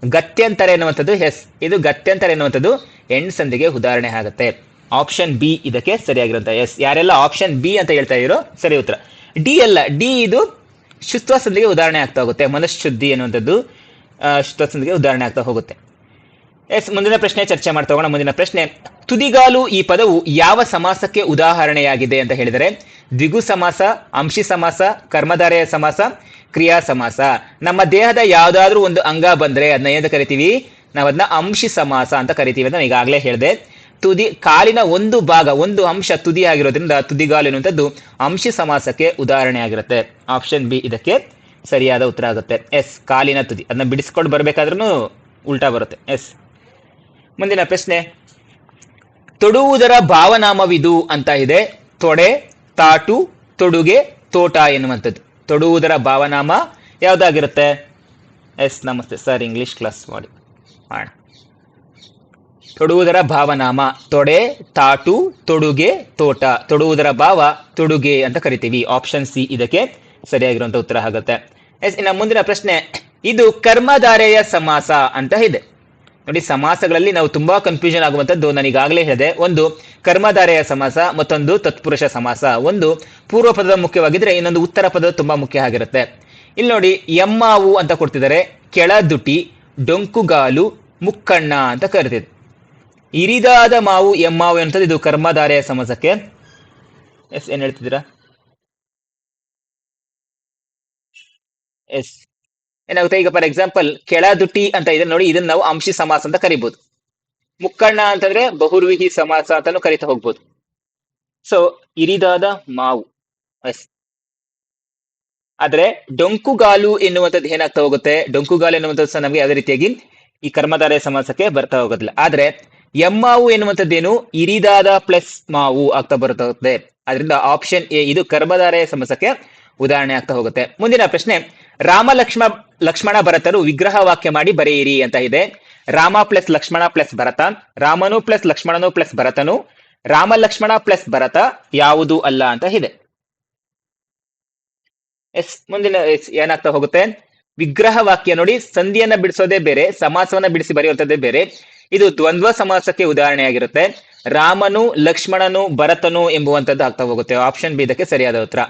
ಗತ್ಯಂತರ ಎನ್ನುವಂಥದ್ದು ಎಸ್ ಇದು ಗತ್ಯಂತರ ಎನ್ನುವಂಥದ್ದು ಎಂಡ್ ಸಂಧಿಗೆ ಉದಾಹರಣೆ ಆಗುತ್ತೆ. ಆಪ್ಷನ್ ಬಿ ಇದಕ್ಕೆ ಸರಿಯಾಗಿರುವಂತ ಎಸ್ ಯಾರೆಲ್ಲ ಆಪ್ಷನ್ ಬಿ ಅಂತ ಹೇಳ್ತಾ ಇರೋ ಸರಿ ಉತ್ತರ. ಡಿ ಅಲ್ಲ ಡಿ ಇದು ಶುತ್ವಾಸಂದಿಗೆ ಉದಾಹರಣೆ ಆಗ್ತಾ ಹೋಗುತ್ತೆ, ಮನಃಶುದ್ಧಿ ಅನ್ನುವಂಥದ್ದು ಶುತ್ವಾಸಂದಿಗೆ ಶುತ್ವ ಉದಾಹರಣೆ ಆಗ್ತಾ ಹೋಗುತ್ತೆ. ಎಸ್, ಮುಂದಿನ ಪ್ರಶ್ನೆ ಚರ್ಚೆ ಮಾಡ್ತಾ ಹೋಗೋಣ ಮುಂದಿನ ಪ್ರಶ್ನೆ. ತುದಿಗಾಲು ಈ ಪದವು ಯಾವ ಸಮಾಸಕ್ಕೆ ಉದಾಹರಣೆಯಾಗಿದೆ ಅಂತ ಹೇಳಿದರೆ, ದ್ವಿಗು ಸಮಾಸ, ಅಂಶಿ ಸಮಾಸ, ಕರ್ಮಧಾರೆಯ ಸಮಾಸ, ಕ್ರಿಯಾ ಸಮಾಸ. ನಮ್ಮ ದೇಹದ ಯಾವುದಾದ್ರೂ ಒಂದು ಅಂಗ ಬಂದ್ರೆ ಅದನ್ನ ಏನಂತ ಕರಿತೀವಿ? ನಾವು ಅದನ್ನ ಅಂಶಿ ಸಮಾಸ ಅಂತ ಕರಿತೀವಿ ಅಂತ ನಾನು ಈಗಾಗಲೇ ಹೇಳಿದೆ. ತುದಿ, ಕಾಲಿನ ಒಂದು ಭಾಗ, ಒಂದು ಅಂಶ ತುದಿ ಆಗಿರೋದ್ರಿಂದ ತುದಿಗಾಲು ಎನ್ನುವಂಥದ್ದು ಅಂಶಿ ಸಮಾಸಕ್ಕೆ ಉದಾಹರಣೆ ಆಗಿರುತ್ತೆ ಆಪ್ಷನ್ ಬಿ ಇದಕ್ಕೆ ಸರಿಯಾದ ಉತ್ತರ ಆಗುತ್ತೆ. ಎಸ್, ಕಾಲಿನ ತುದಿ. ಅದನ್ನ ಬಿಡಿಸ್ಕೊಂಡು ಬರ್ಬೇಕಾದ್ರೂ ಉಲ್ಟಾ ಬರುತ್ತೆ. ಎಸ್. ಮುಂದಿನ ಪ್ರಶ್ನೆ. ತೊಡುವುದರ ಭಾವನಾಮವಿದು ಅಂತ ಇದೆ. ತೊಡೆ, ತಾಟು, ತೊಡುಗೆ, ತೋಟ ಎನ್ನುವಂಥದ್ದು. ತೊಡುವುದರ ಭಾವನಾಮ ಯಾವ್ದಾಗಿರುತ್ತೆ? ಎಸ್, ನಮಸ್ತೆ. ಸರ್ ಇಂಗ್ಲಿಷ್ ಕ್ಲಾಸ್ ಮಾಡಿ. ಮಾಡೋಣ. ತೊಡುವುದರ ಭಾವನಾಮ. ತೊಡೆ, ತಾಟು, ತೊಡುಗೆ, ತೋಟ. ತೊಡುವುದರ ಭಾವ ತೊಡುಗೆ ಅಂತ ಕರಿತೀವಿ. ಆಪ್ಷನ್ ಸಿ ಇದಕ್ಕೆ ಸರಿಯಾಗಿರುವಂತ ಉತ್ತರ ಆಗುತ್ತೆ. ಎಸ್ ಇನ್ನು ಮುಂದಿನ ಪ್ರಶ್ನೆ. ಇದು ಕರ್ಮಧಾರೆಯ ಸಮಾಸ ಅಂತ ಇದೆ. ನೋಡಿ, ಸಮಾಸಗಳಲ್ಲಿ ನಾವು ತುಂಬಾ ಕನ್ಫ್ಯೂಷನ್ ಆಗುವಂಥದ್ದು ನಾನು ಈಗಾಗಲೇ ಹೇಳಿದೆ. ಒಂದು ಕರ್ಮಧಾರೆಯ ಸಮಾಸ, ಮತ್ತೊಂದು ತತ್ಪುರುಷ ಸಮಾಸ. ಒಂದು ಪೂರ್ವ ಪದದ ಮುಖ್ಯವಾಗಿದ್ರೆ ಇನ್ನೊಂದು ಉತ್ತರ ಪದ ತುಂಬಾ ಮುಖ್ಯ ಆಗಿರುತ್ತೆ. ಇಲ್ಲಿ ನೋಡಿ ಎಮ್ಮಾವು ಅಂತ ಕೊಡ್ತಿದ್ದಾರೆ. ಕೆಳದುಟಿ, ಡೊಂಕುಗಾಲು, ಮುಕ್ಕಣ್ಣ ಅಂತ ಕರಿತಿದೆ ಇರಿದಾದ ಮಾವು ಎಮ್ಮಾವು ಅಂತದ್ದು ಇದು ಕರ್ಮಧಾರೆಯ ಸಮಾಸಕ್ಕೆ. ಎಸ್, ಏನ್ ಹೇಳ್ತಿದ್ದೀರಾ? ಎಸ್. ಏನಾಗುತ್ತೆ? ಈಗ ಫಾರ್ ಎಕ್ಸಾಂಪಲ್ ಕೆಳದುಟಿ ಅಂತ ಇದೆ ನೋಡಿ, ಇದನ್ನ ನಾವು ಅಂಶಿ ಸಮಾಸ ಅಂತ ಕರಿಬಹುದು ಮುಕ್ಕಣ್ಣ ಅಂತಂದ್ರೆ ಬಹುರ್ವಿಹಿ ಸಮಾಸ ಅಂತಾನು ಕರಿತಾ ಹೋಗ್ಬೋದು. ಸೊ ಇರಿದಾದ ಮಾವು. ಎಸ್. ಆದ್ರೆ, ಡೊಂಕುಗಾಲು ಎನ್ನುವಂಥದ್ದು ಏನಾಗ್ತಾ ಹೋಗುತ್ತೆ? ಡೊಂಕುಗಾಲು ಎನ್ನುವಂಥದ್ದು ಸಹ ನಮಗೆ ಯಾವುದೇ ರೀತಿಯಾಗಿ ಈ ಕರ್ಮಧಾರಯ ಸಮಾಸಕ್ಕೆ ಬರ್ತಾ ಹೋಗೋದಿಲ್ಲ. ಆದ್ರೆ ಎಮ್ಮಾವು ಎನ್ನುವಂಥದ್ದೇನು? ಇರಿದಾದ ಪ್ಲಸ್ ಮಾವು ಆಗ್ತಾ ಬರುತ್ತದೆ. ಅದರಿಂದ ಆಪ್ಷನ್ ಎ, ಇದು ಕರ್ಮಧಾರಯ ಸಮಸ್ಯಕ್ಕೆ ಉದಾಹರಣೆ ಆಗ್ತಾ ಹೋಗುತ್ತೆ. ಮುಂದಿನ ಪ್ರಶ್ನೆ, ರಾಮ ಲಕ್ಷ್ಮ, ಲಕ್ಷ್ಮಣ ಭರತರು ವಿಗ್ರಹ ವಾಕ್ಯ ಮಾಡಿ ಬರೆಯಿರಿ ಅಂತ ಇದೆ. ರಾಮ ಪ್ಲಸ್ ಲಕ್ಷ್ಮಣ ಪ್ಲಸ್ ಭರತ, ರಾಮನು ಪ್ಲಸ್ ಲಕ್ಷ್ಮಣನು ಪ್ಲಸ್ ಭರತನು, ರಾಮ ಲಕ್ಷ್ಮಣ ಪ್ಲಸ್ ಭರತ ಯಾವುದು ಅಲ್ಲ ಅಂತ ಇದೆ. ಎಸ್, ಮುಂದಿನ, ಎಸ್, ಏನಾಗ್ತಾ ಹೋಗುತ್ತೆ? ವಿಗ್ರಹ ವಾಕ್ಯ ನೋಡಿ, ಸಂಧಿಯನ್ನ ಬಿಡಿಸೋದೇ ಬೇರೆ, ಸಮಾಸವನ್ನ ಬಿಡಿಸಿ ಬರೆಯುವಂಥದ್ದೇ ಬೇರೆ. ಇದು ದ್ವಂದ್ವ ಸಮಾಸಕ್ಕೆ ಉದಾಹರಣೆಯಾಗಿರುತ್ತೆ. ರಾಮನು, ಲಕ್ಷ್ಮಣನು, ಭರತನು ಎಂಬುವಂತದ್ದು ಆಗ್ತಾ ಹೋಗುತ್ತೆ. ಆಪ್ಷನ್ ಬಿ ಇದಕ್ಕೆ ಸರಿಯಾದ ಉತ್ತರ.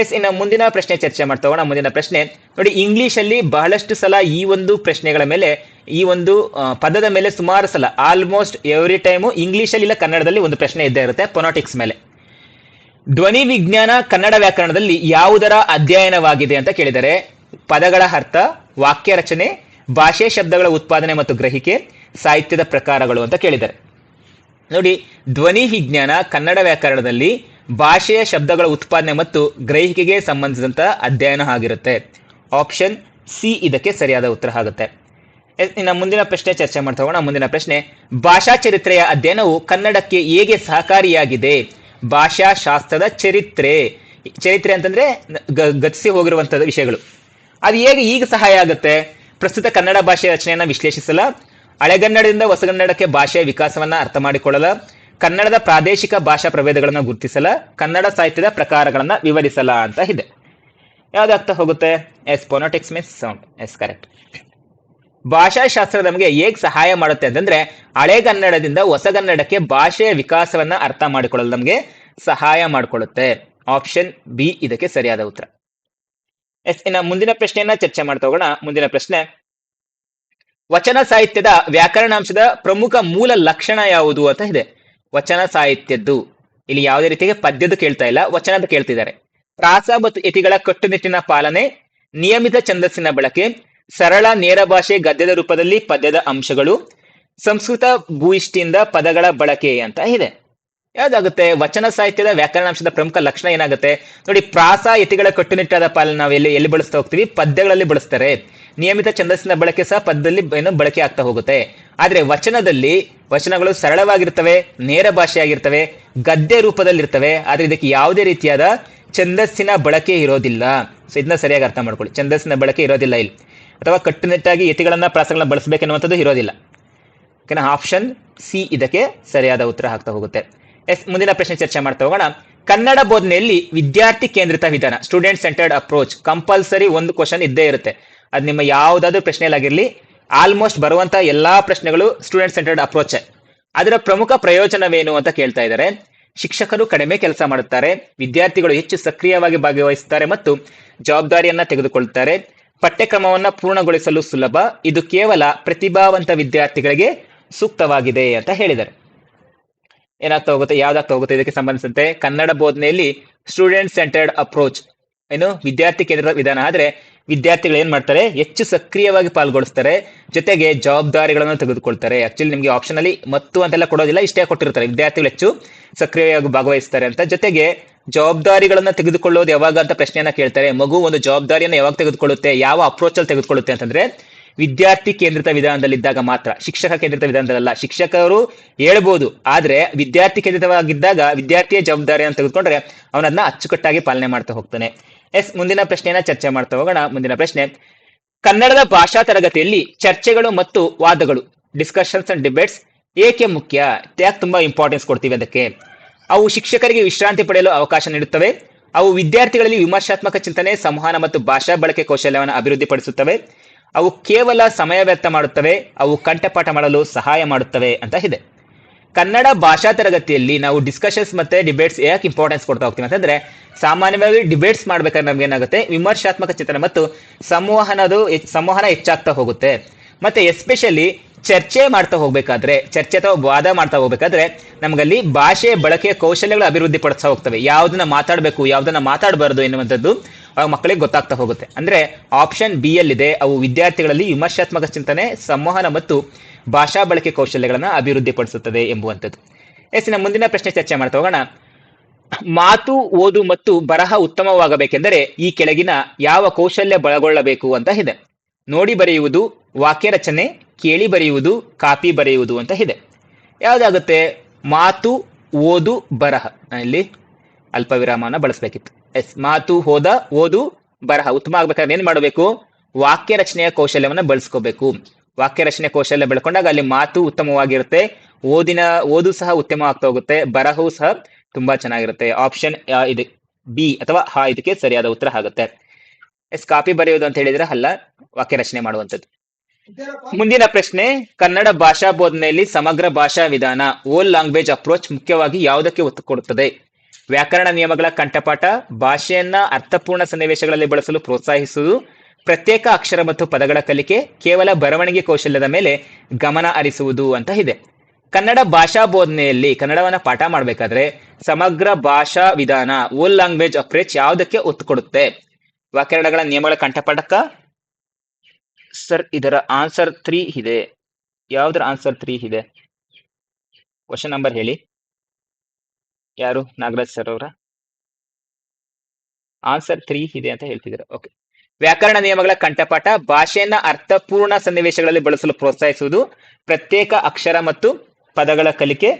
ಎಸ್, ಇನ್ನು ಮುಂದಿನ ಪ್ರಶ್ನೆ ಚರ್ಚೆ ಮಾಡ್ತಾ ಹೋಗೋಣ. ಮುಂದಿನ ಪ್ರಶ್ನೆ, ನೋಡಿ ಇಂಗ್ಲಿಷ್ ಅಲ್ಲಿ ಬಹಳಷ್ಟು ಸಲ ಈ ಒಂದು ಪ್ರಶ್ನೆಗಳ ಮೇಲೆ, ಈ ಒಂದು ಪದದ ಮೇಲೆ ಸುಮಾರು ಸಲ ಆಲ್ಮೋಸ್ಟ್ ಎವ್ರಿ ಟೈಮು ಇಂಗ್ಲಿಷ್ ಅಲ್ಲಿ ಇಲ್ಲ, ಕನ್ನಡದಲ್ಲಿ ಒಂದು ಪ್ರಶ್ನೆ ಇದ್ದೇ ಇರುತ್ತೆ ಪೊನಾಟಿಕ್ಸ್ ಮೇಲೆ. ಧ್ವನಿ ವಿಜ್ಞಾನ ಕನ್ನಡ ವ್ಯಾಕರಣದಲ್ಲಿ ಯಾವುದರ ಅಧ್ಯಯನವಾಗಿದೆ ಅಂತ ಕೇಳಿದರೆ, ಪದಗಳ ಅರ್ಥ, ವಾಕ್ಯ ರಚನೆ, ಭಾಷೆ ಶಬ್ದಗಳ ಉತ್ಪಾದನೆ ಮತ್ತು ಗ್ರಹಿಕೆ ಸಾಹಿತ್ಯದ ಪ್ರಕಾರಗಳು ಅಂತ ಕೇಳಿದ್ದಾರೆ. ನೋಡಿ, ಧ್ವನಿ ವಿಜ್ಞಾನ ಕನ್ನಡ ವ್ಯಾಕರಣದಲ್ಲಿ ಭಾಷೆಯ ಶಬ್ದಗಳ ಉತ್ಪಾದನೆ ಮತ್ತು ಗ್ರಹಿಕೆಗೆ ಸಂಬಂಧಿಸಿದಂತ ಅಧ್ಯಯನ ಆಗಿರುತ್ತೆ. ಆಪ್ಷನ್ ಸಿ ಇದಕ್ಕೆ ಸರಿಯಾದ ಉತ್ತರ ಆಗುತ್ತೆ. ಇನ್ನು ಮುಂದಿನ ಪ್ರಶ್ನೆ ಚರ್ಚೆ ಮಾಡ್ತಾ ಹೋಗೋಣ. ಮುಂದಿನ ಪ್ರಶ್ನೆ, ಭಾಷಾ ಚರಿತ್ರೆಯ ಅಧ್ಯಯನವು ಕನ್ನಡಕ್ಕೆ ಹೇಗೆ ಸಹಕಾರಿಯಾಗಿದೆ? ಭಾಷಾಶಾಸ್ತ್ರದ ಚರಿತ್ರೆ ಚರಿತ್ರೆ ಅಂತಂದ್ರೆ ಗತಿಸಿ ಹೋಗಿರುವಂತಹ ವಿಷಯಗಳು. ಅದು ಹೇಗೆ ಈಗ ಸಹಾಯ ಆಗುತ್ತೆ? ಪ್ರಸ್ತುತ ಕನ್ನಡ ಭಾಷೆಯ ರಚನೆಯನ್ನು ವಿಶ್ಲೇಷಿಸಲ ಹಳೆಗನ್ನಡದಿಂದ ಹೊಸಗನ್ನಡಕ್ಕೆ ಭಾಷೆಯ ವಿಕಾಸವನ್ನ ಅರ್ಥ ಮಾಡಿಕೊಳ್ಳಲ, ಕನ್ನಡದ ಪ್ರಾದೇಶಿಕ ಭಾಷಾ ಪ್ರಭೇದಗಳನ್ನು ಗುರುತಿಸಲ, ಕನ್ನಡ ಸಾಹಿತ್ಯದ ಪ್ರಕಾರಗಳನ್ನ ವಿವರಿಸಲ ಅಂತ ಇದೆ. ಯಾವ್ದಾಗ್ತಾ ಹೋಗುತ್ತೆ? Yes phonetics means sound. Yes, correct. ಭಾಷಾಶಾಸ್ತ್ರ ನಮಗೆ ಹೇಗ್ ಸಹಾಯ ಮಾಡುತ್ತೆ ಅಂತಂದ್ರೆ ಹಳೆಗನ್ನಡದಿಂದ ಹೊಸಗನ್ನಡಕ್ಕೆ ಭಾಷೆಯ ವಿಕಾಸವನ್ನ ಅರ್ಥ ಮಾಡಿಕೊಳ್ಳಲು ನಮಗೆ ಸಹಾಯ ಮಾಡಿಕೊಳ್ಳುತ್ತೆ. ಆಪ್ಷನ್ ಬಿ ಇದಕ್ಕೆ ಸರಿಯಾದ ಉತ್ತರ. ಎಸ್, ಇನ್ನ ಮುಂದಿನ ಪ್ರಶ್ನೆಯನ್ನ ಚರ್ಚೆ ಮಾಡ್ತಾ ಹೋಗೋಣ. ಮುಂದಿನ ಪ್ರಶ್ನೆ ವಚನ ಸಾಹಿತ್ಯದ ವ್ಯಾಕರಣಾಂಶದ ಪ್ರಮುಖ ಮೂಲ ಲಕ್ಷಣ ಯಾವುದು ಅಂತ ಇದೆ. ವಚನ ಸಾಹಿತ್ಯದ್ದು. ಇಲ್ಲಿ ಯಾವುದೇ ರೀತಿಗೆ ಪದ್ಯದ್ದು ಕೇಳ್ತಾ ಇಲ್ಲ ವಚನದ ಕೇಳ್ತಿದ್ದಾರೆ. ಪ್ರಾಸ ಮತ್ತು ಯತಿಗಳ ಕಟ್ಟುನಿಟ್ಟಿನ ಪಾಲನೆ, ನಿಯಮಿತ ಛಂದಸ್ಸಿನ ಬಳಕೆ, ಸರಳ ನೇರ ಭಾಷೆ ಗದ್ಯದ ರೂಪದಲ್ಲಿ ಪದ್ಯದ ಅಂಶಗಳು, ಸಂಸ್ಕೃತ ಭೂಯಿಷ್ಠಿಯಿಂದ ಪದಗಳ ಬಳಕೆ ಅಂತ ಇದೆ. ಯಾವ್ದಾಗುತ್ತೆ? ವಚನ ಸಾಹಿತ್ಯದ ವ್ಯಾಕರಣಾಂಶದ ಪ್ರಮುಖ ಲಕ್ಷಣ ಏನಾಗುತ್ತೆ? ನೋಡಿ, ಪ್ರಾಸ, ಯತಿಗಳ ಕಟ್ಟುನಿಟ್ಟಾದ ಪಾಲನೆ ನಾವು ಎಲ್ಲಿ ಎಲ್ಲಿ ಬಳಸ್ತಾ ಹೋಗ್ತೀವಿ? ಪದ್ಯಗಳಲ್ಲಿ ಬಳಸ್ತಾರೆ. ನಿಯಮಿತ ಛಂದಸ್ಸಿನ ಬಳಕೆ ಸಹ ಪದ್ಯದಲ್ಲಿ ಏನು ಬಳಕೆ ಆಗ್ತಾ ಹೋಗುತ್ತೆ. ಆದರೆ ವಚನದಲ್ಲಿ ವಚನಗಳು ಸರಳವಾಗಿರ್ತವೆ, ನೇರ ಭಾಷೆಯಾಗಿರ್ತವೆ, ಗದ್ಯ ರೂಪದಲ್ಲಿರ್ತವೆ, ಆದರೆ ಇದಕ್ಕೆ ಯಾವುದೇ ರೀತಿಯಾದ ಛಂದಸ್ಸಿನ ಬಳಕೆ ಇರೋದಿಲ್ಲ. ಸೊ ಇದನ್ನ ಸರಿಯಾಗಿ ಅರ್ಥ ಮಾಡ್ಕೊಳ್ಳಿ. ಛಂದಸ್ಸಿನ ಬಳಕೆ ಇರೋದಿಲ್ಲ ಇಲ್ಲಿ. ಅಥವಾ ಕಟ್ಟುನಿಟ್ಟಾಗಿ ಯತಿಗಳನ್ನ ಪ್ರಾಸಗಳನ್ನ ಬಳಸಬೇಕೆನ್ನುವಂಥದ್ದು ಇರೋದಿಲ್ಲ. ಓಕೆನಾ? ಆಪ್ಷನ್ ಸಿ ಇದಕ್ಕೆ ಸರಿಯಾದ ಉತ್ತರ ಆಗ್ತಾ ಹೋಗುತ್ತೆ. ಎಸ್, ಮುಂದಿನ ಪ್ರಶ್ನೆ ಚರ್ಚೆ ಮಾಡ್ತಾ ಹೋಗೋಣ. ಕನ್ನಡ ಬೋಧನೆಯಲ್ಲಿ ವಿದ್ಯಾರ್ಥಿ ಕೇಂದ್ರಿತ ವಿಧಾನ ಸ್ಟೂಡೆಂಟ್ ಸೆಂಟರ್ಡ್ ಅಪ್ರೋಚ್ ಕಂಪಲ್ಸರಿ ಒಂದು ಕ್ವಶನ್ ಇದ್ದೇ ಇರುತ್ತೆ. ಅದು ನಿಮ್ಮ ಯಾವುದಾದ್ರೂ ಪ್ರಶ್ನೆಯಲ್ಲಾಗಿರ್ಲಿ ಆಲ್ಮೋಸ್ಟ್ ಬರುವಂತಹ ಎಲ್ಲಾ ಪ್ರಶ್ನೆಗಳು ಸ್ಟೂಡೆಂಟ್ ಸೆಂಟರ್ಡ್ ಅಪ್ರೋಚ್ ಅದರ ಪ್ರಮುಖ ಪ್ರಯೋಜನವೇನು ಅಂತ ಕೇಳ್ತಾ ಇದ್ದಾರೆ. ಶಿಕ್ಷಕರು ಕಡಿಮೆ ಕೆಲಸ ಮಾಡುತ್ತಾರೆ, ವಿದ್ಯಾರ್ಥಿಗಳು ಹೆಚ್ಚು ಸಕ್ರಿಯವಾಗಿ ಭಾಗವಹಿಸುತ್ತಾರೆ ಮತ್ತು ಜವಾಬ್ದಾರಿಯನ್ನ ತೆಗೆದುಕೊಳ್ಳುತ್ತಾರೆ ಪಠ್ಯಕ್ರಮವನ್ನು ಪೂರ್ಣಗೊಳಿಸಲು ಸುಲಭ, ಇದು ಕೇವಲ ಪ್ರತಿಭಾವಂತ ವಿದ್ಯಾರ್ಥಿಗಳಿಗೆ ಸೂಕ್ತವಾಗಿದೆ ಅಂತ ಹೇಳಿದ್ದಾರೆ. ಏನಾಗ್ತಾ ಹೋಗುತ್ತೆ, ಯಾವ್ದಾಗ್ತಾ ಹೋಗುತ್ತೆ ಇದಕ್ಕೆ ಸಂಬಂಧಿಸಿದಂತೆ, ಕನ್ನಡ ಬೋಧನೆಯಲ್ಲಿ ಸ್ಟೂಡೆಂಟ್ ಸೆಂಟರ್ಡ್ ಅಪ್ರೋಚ್ ಏನು, ವಿದ್ಯಾರ್ಥಿ ಕೇಂದ್ರದ ವಿಧಾನ ಆದ್ರೆ ವಿದ್ಯಾರ್ಥಿಗಳು ಏನ್ ಮಾಡ್ತಾರೆ? ಹೆಚ್ಚು ಸಕ್ರಿಯವಾಗಿ ಪಾಲ್ಗೊಳಿಸ್ತಾರೆ. ಜೊತೆಗೆ ಜವಾಬ್ದಾರಿಗಳನ್ನು ತೆಗೆದುಕೊಳ್ತಾರೆ. ಆಕ್ಚುಲಿ ನಿಮಗೆ ಆಪ್ಷನ್ ಅಲ್ಲಿ ಮತ್ತು ಅಂತೆಲ್ಲ ಕೊಡೋದಿಲ್ಲ, ಇಷ್ಟೇ ಕೊಟ್ಟಿರ್ತಾರೆ. ವಿದ್ಯಾರ್ಥಿಗಳು ಹೆಚ್ಚು ಸಕ್ರಿಯವಾಗಿ ಭಾಗವಹಿಸ್ತಾರೆ ಅಂತ. ಜೊತೆಗೆ ಜವಾಬ್ದಾರಿಗಳನ್ನ ತೆಗೆದುಕೊಳ್ಳೋದು ಯಾವಾಗ ಅಂತ ಪ್ರಶ್ನೆಯನ್ನ ಕೇಳ್ತಾರೆ. ಮಗು ಒಂದು ಜವಾಬ್ದಾರಿಯನ್ನ ಯಾವಾಗ ತೆಗೆದುಕೊಳ್ಳುತ್ತೆ? ಯಾವ ಅಪ್ರೋಚ್ ಅಲ್ಲಿ ತೆಗೆದುಕೊಳ್ಳುತ್ತೆ ಅಂತಂದ್ರೆ, ವಿದ್ಯಾರ್ಥಿ ಕೇಂದ್ರಿತ ವಿಧಾನದಲ್ಲಿದ್ದಾಗ ಮಾತ್ರ. ಶಿಕ್ಷಕ ಕೇಂದ್ರಿತ ವಿಧಾನದಲ್ಲ. ಶಿಕ್ಷಕರು ಹೇಳ್ಬೋದು. ಆದ್ರೆ ವಿದ್ಯಾರ್ಥಿ ಕೇಂದ್ರಿತವಾಗಿದ್ದಾಗ ವಿದ್ಯಾರ್ಥಿಯ ಜವಾಬ್ದಾರಿಯನ್ನು ತೆಗೆದುಕೊಂಡ್ರೆ ಅವನದನ್ನ ಅಚ್ಚುಕಟ್ಟಾಗಿ ಪಾಲನೆ ಮಾಡ್ತಾ ಹೋಗ್ತಾನೆ. ಎಸ್, ಮುಂದಿನ ಪ್ರಶ್ನೆಯನ್ನ ಚರ್ಚೆ ಮಾಡ್ತಾ ಹೋಗೋಣ. ಮುಂದಿನ ಪ್ರಶ್ನೆ, ಕನ್ನಡದ ಭಾಷಾ ತರಗತಿಯಲ್ಲಿ ಚರ್ಚೆಗಳು ಮತ್ತು ವಾದಗಳು ಡಿಸ್ಕಷನ್ಸ್ ಅಂಡ್ ಡಿಬೇಟ್ಸ್ ಏಕೆ ಮುಖ್ಯ? ಯಾಕೆ ತುಂಬಾ ಇಂಪಾರ್ಟೆನ್ಸ್ ಕೊಡ್ತೀವಿ ಅದಕ್ಕೆ? ಅವು ಶಿಕ್ಷಕರಿಗೆ ವಿಶ್ರಾಂತಿ ಪಡೆಯಲು ಅವಕಾಶ ನೀಡುತ್ತವೆ. ಅವು ವಿದ್ಯಾರ್ಥಿಗಳಲ್ಲಿ ವಿಮರ್ಶಾತ್ಮಕ ಚಿಂತನೆ, ಸಂವಹನ ಮತ್ತು ಭಾಷಾ ಬಳಕೆ ಕೌಶಲ್ಯವನ್ನು ಅಭಿವೃದ್ಧಿಪಡಿಸುತ್ತವೆ. ಅವು ಕೇವಲ ಸಮಯ ವ್ಯರ್ಥ ಮಾಡುತ್ತವೆ. ಅವು ಕಂಠಪಾಠ ಮಾಡಲು ಸಹಾಯ ಮಾಡುತ್ತವೆ ಅಂತ ಇದೆ. ಕನ್ನಡ ಭಾಷಾ ತರಗತಿಯಲ್ಲಿ ನಾವು ಡಿಸ್ಕಷನ್ಸ್ ಮತ್ತೆ ಡಿಬೇಟ್ಸ್ ಯಾಕೆ ಇಂಪಾರ್ಟೆನ್ಸ್ ಕೊಡ್ತಾ ಹೋಗ್ತೀವಿ ಅಂತಂದ್ರೆ, ಸಾಮಾನ್ಯವಾಗಿ ಡಿಬೇಟ್ಸ್ ಮಾಡ್ಬೇಕಾದ್ರೆ ನಮ್ಗೆ ಏನಾಗುತ್ತೆ? ವಿಮರ್ಶಾತ್ಮಕ ಚಿಂತನೆ ಮತ್ತು ಸಂವಹನದು ಸಂವಹನ ಹೆಚ್ಚಾಗ್ತಾ ಹೋಗುತ್ತೆ. ಮತ್ತೆ ಎಸ್ಪೆಷಲಿ ಚರ್ಚೆ ಮಾಡ್ತಾ ಹೋಗ್ಬೇಕಾದ್ರೆ, ಚರ್ಚೆ ಅಥವಾ ವಾದ ಮಾಡ್ತಾ ಹೋಗ್ಬೇಕಾದ್ರೆ, ನಮಗಲ್ಲಿ ಭಾಷೆ ಬಳಕೆಯ ಕೌಶಲ್ಯಗಳು ಅಭಿವೃದ್ಧಿ ಪಡಿಸ್ತಾ ಹೋಗ್ತವೆ. ಯಾವ್ದನ್ನ ಮಾತಾಡಬೇಕು, ಯಾವ್ದನ್ನ ಮಾತಾಡಬಾರದು ಎನ್ನುವಂಥದ್ದು ಅವಾಗ ಮಕ್ಕಳಿಗೆ ಗೊತ್ತಾಗ್ತಾ ಹೋಗುತ್ತೆ. ಅಂದ್ರೆ ಆಪ್ಷನ್ ಬಿ ಇದೆ ಅವು ವಿದ್ಯಾರ್ಥಿಗಳಲ್ಲಿ ವಿಮರ್ಶಾತ್ಮಕ ಚಿಂತನೆ, ಸಂವಹನ ಮತ್ತು ಭಾಷಾ ಬಳಕೆ ಕೌಶಲ್ಯಗಳನ್ನು ಅಭಿವೃದ್ಧಿಪಡಿಸುತ್ತದೆ ಎಂಬುವಂಥದ್ದು. ಎಸ್ ನಮ್ಮ ಮುಂದಿನ ಪ್ರಶ್ನೆ ಚರ್ಚೆ ಮಾಡ್ತಾ ಹೋಗೋಣ. ಮಾತು, ಓದು ಮತ್ತು ಬರಹ ಉತ್ತಮವಾಗಬೇಕೆಂದರೆ ಈ ಕೆಳಗಿನ ಯಾವ ಕೌಶಲ್ಯ ಬಳಗೊಳ್ಳಬೇಕು ಅಂತ ಇದೆ. ನೋಡಿ ಬರೆಯುವುದು ವಾಕ್ಯ ರಚನೆ, ಕೇಳಿ ಬರೆಯುವುದು, ಕಾಪಿ ಬರೆಯುವುದು ಅಂತ ಇದೆ. ಯಾವುದಾಗುತ್ತೆ? ಮಾತು ಓದು ಬರಹ. ಇಲ್ಲಿ ಅಲ್ಪ ವಿರಾಮನ ಬಳಸಬೇಕಿತ್ತು. ಎಸ್, ಮಾತು ಹೋದ, ಓದು ಬರಹ. ಉತ್ತಮ ಆಗ್ಬೇಕಾದ್ರೆ ಏನ್ ಮಾಡಬೇಕು? ವಾಕ್ಯ ರಚನೆಯ ಕೌಶಲ್ಯವನ್ನ ಬಳಸ್ಕೋಬೇಕು. ವಾಕ್ಯ ರಚನೆ ಕೌಶಲ್ಯ ಬೆಳ್ಕೊಂಡಾಗ ಅಲ್ಲಿ ಮಾತು ಉತ್ತಮವಾಗಿರುತ್ತೆ. ಓದಿನ, ಓದು ಸಹ ಉತ್ತಮವಾಗ್ತಾ ಹೋಗುತ್ತೆ. ಬರಹವು ಸಹ ತುಂಬಾ ಚೆನ್ನಾಗಿರುತ್ತೆ. ಆಪ್ಷನ್ ಇದು, ಬಿ ಅಥವಾ ಹಾ ಇದಕ್ಕೆ ಸರಿಯಾದ ಉತ್ತರ ಆಗುತ್ತೆ. ಎಸ್, ಕಾಪಿ ಬರೆಯೋದು ಅಂತ ಹೇಳಿದ್ರೆ ಅಲ್ಲ, ವಾಕ್ಯ ರಚನೆ ಮಾಡುವಂಥದ್ದು. ಮುಂದಿನ ಪ್ರಶ್ನೆ, ಕನ್ನಡ ಭಾಷಾ ಬೋಧನೆಯಲ್ಲಿ ಸಮಗ್ರ ಭಾಷಾ ವಿಧಾನ, ಓಲ್ ಲ್ಯಾಂಗ್ವೇಜ್ ಅಪ್ರೋಚ್ ಮುಖ್ಯವಾಗಿ ಯಾವುದಕ್ಕೆ ಒತ್ತು ಕೊಡುತ್ತದೆ? ವ್ಯಾಕರಣ ನಿಯಮಗಳ ಕಂಠಪಾಠ, ಭಾಷೆಯನ್ನ ಅರ್ಥಪೂರ್ಣ ಸನ್ನಿವೇಶಗಳಲ್ಲಿ ಬಳಸಲು ಪ್ರೋತ್ಸಾಹಿಸುವುದು, ಪ್ರತ್ಯೇಕ ಅಕ್ಷರ ಮತ್ತು ಪದಗಳ ಕಲಿಕೆ, ಕೇವಲ ಬರವಣಿಗೆ ಕೌಶಲ್ಯದ ಮೇಲೆ ಗಮನ ಹರಿಸುವುದು ಅಂತ ಇದೆ. ಕನ್ನಡ ಭಾಷಾ ಬೋಧನೆಯಲ್ಲಿ ಕನ್ನಡವನ್ನ ಪಾಠ ಮಾಡಬೇಕಾದ್ರೆ ಸಮಗ್ರ ಭಾಷಾ ವಿಧಾನ, ಓಲ್ ಲ್ಯಾಂಗ್ವೇಜ್ ಅಪ್ರೋಚ್ ಯಾವುದಕ್ಕೆ ಒತ್ತು ಕೊಡುತ್ತೆ? ವ್ಯಾಕರಣಗಳ ನಿಯಮಗಳ ಕಂಠಪಾಠಕ್ಕ ಸರ್, ಇದರ ಆನ್ಸರ್ ತ್ರೀ ಇದೆ. ಯಾವ್ದರ ಆನ್ಸರ್ ತ್ರೀ ಇದೆ? ಕ್ವಶನ್ ನಂಬರ್ ಹೇಳಿ. ಯಾರು? ನಾಗರಾಜ್ ಸರ್ ಅವರ? ಆನ್ಸರ್ ತ್ರೀ ಇದೆ ಅಂತ ಹೇಳ್ತಿದ್ದಾರೆ? ಓಕೆ ವ್ಯಾಕರಣ ನಿಯಮಗಳ ಕಂಠಪಾಠ ಭಾಷೆಯನ್ನ ಅರ್ಥಪೂರ್ಣ ಸನ್ನಿವೇಶಗಳಲ್ಲಿ ಬಳಸಲು ಪ್ರೋತ್ಸಾಹಿಸುವುದು, ಪ್ರತ್ಯೇಕ ಅಕ್ಷರ ಮತ್ತು ಪದಗಳ ಕಲಿಕೆ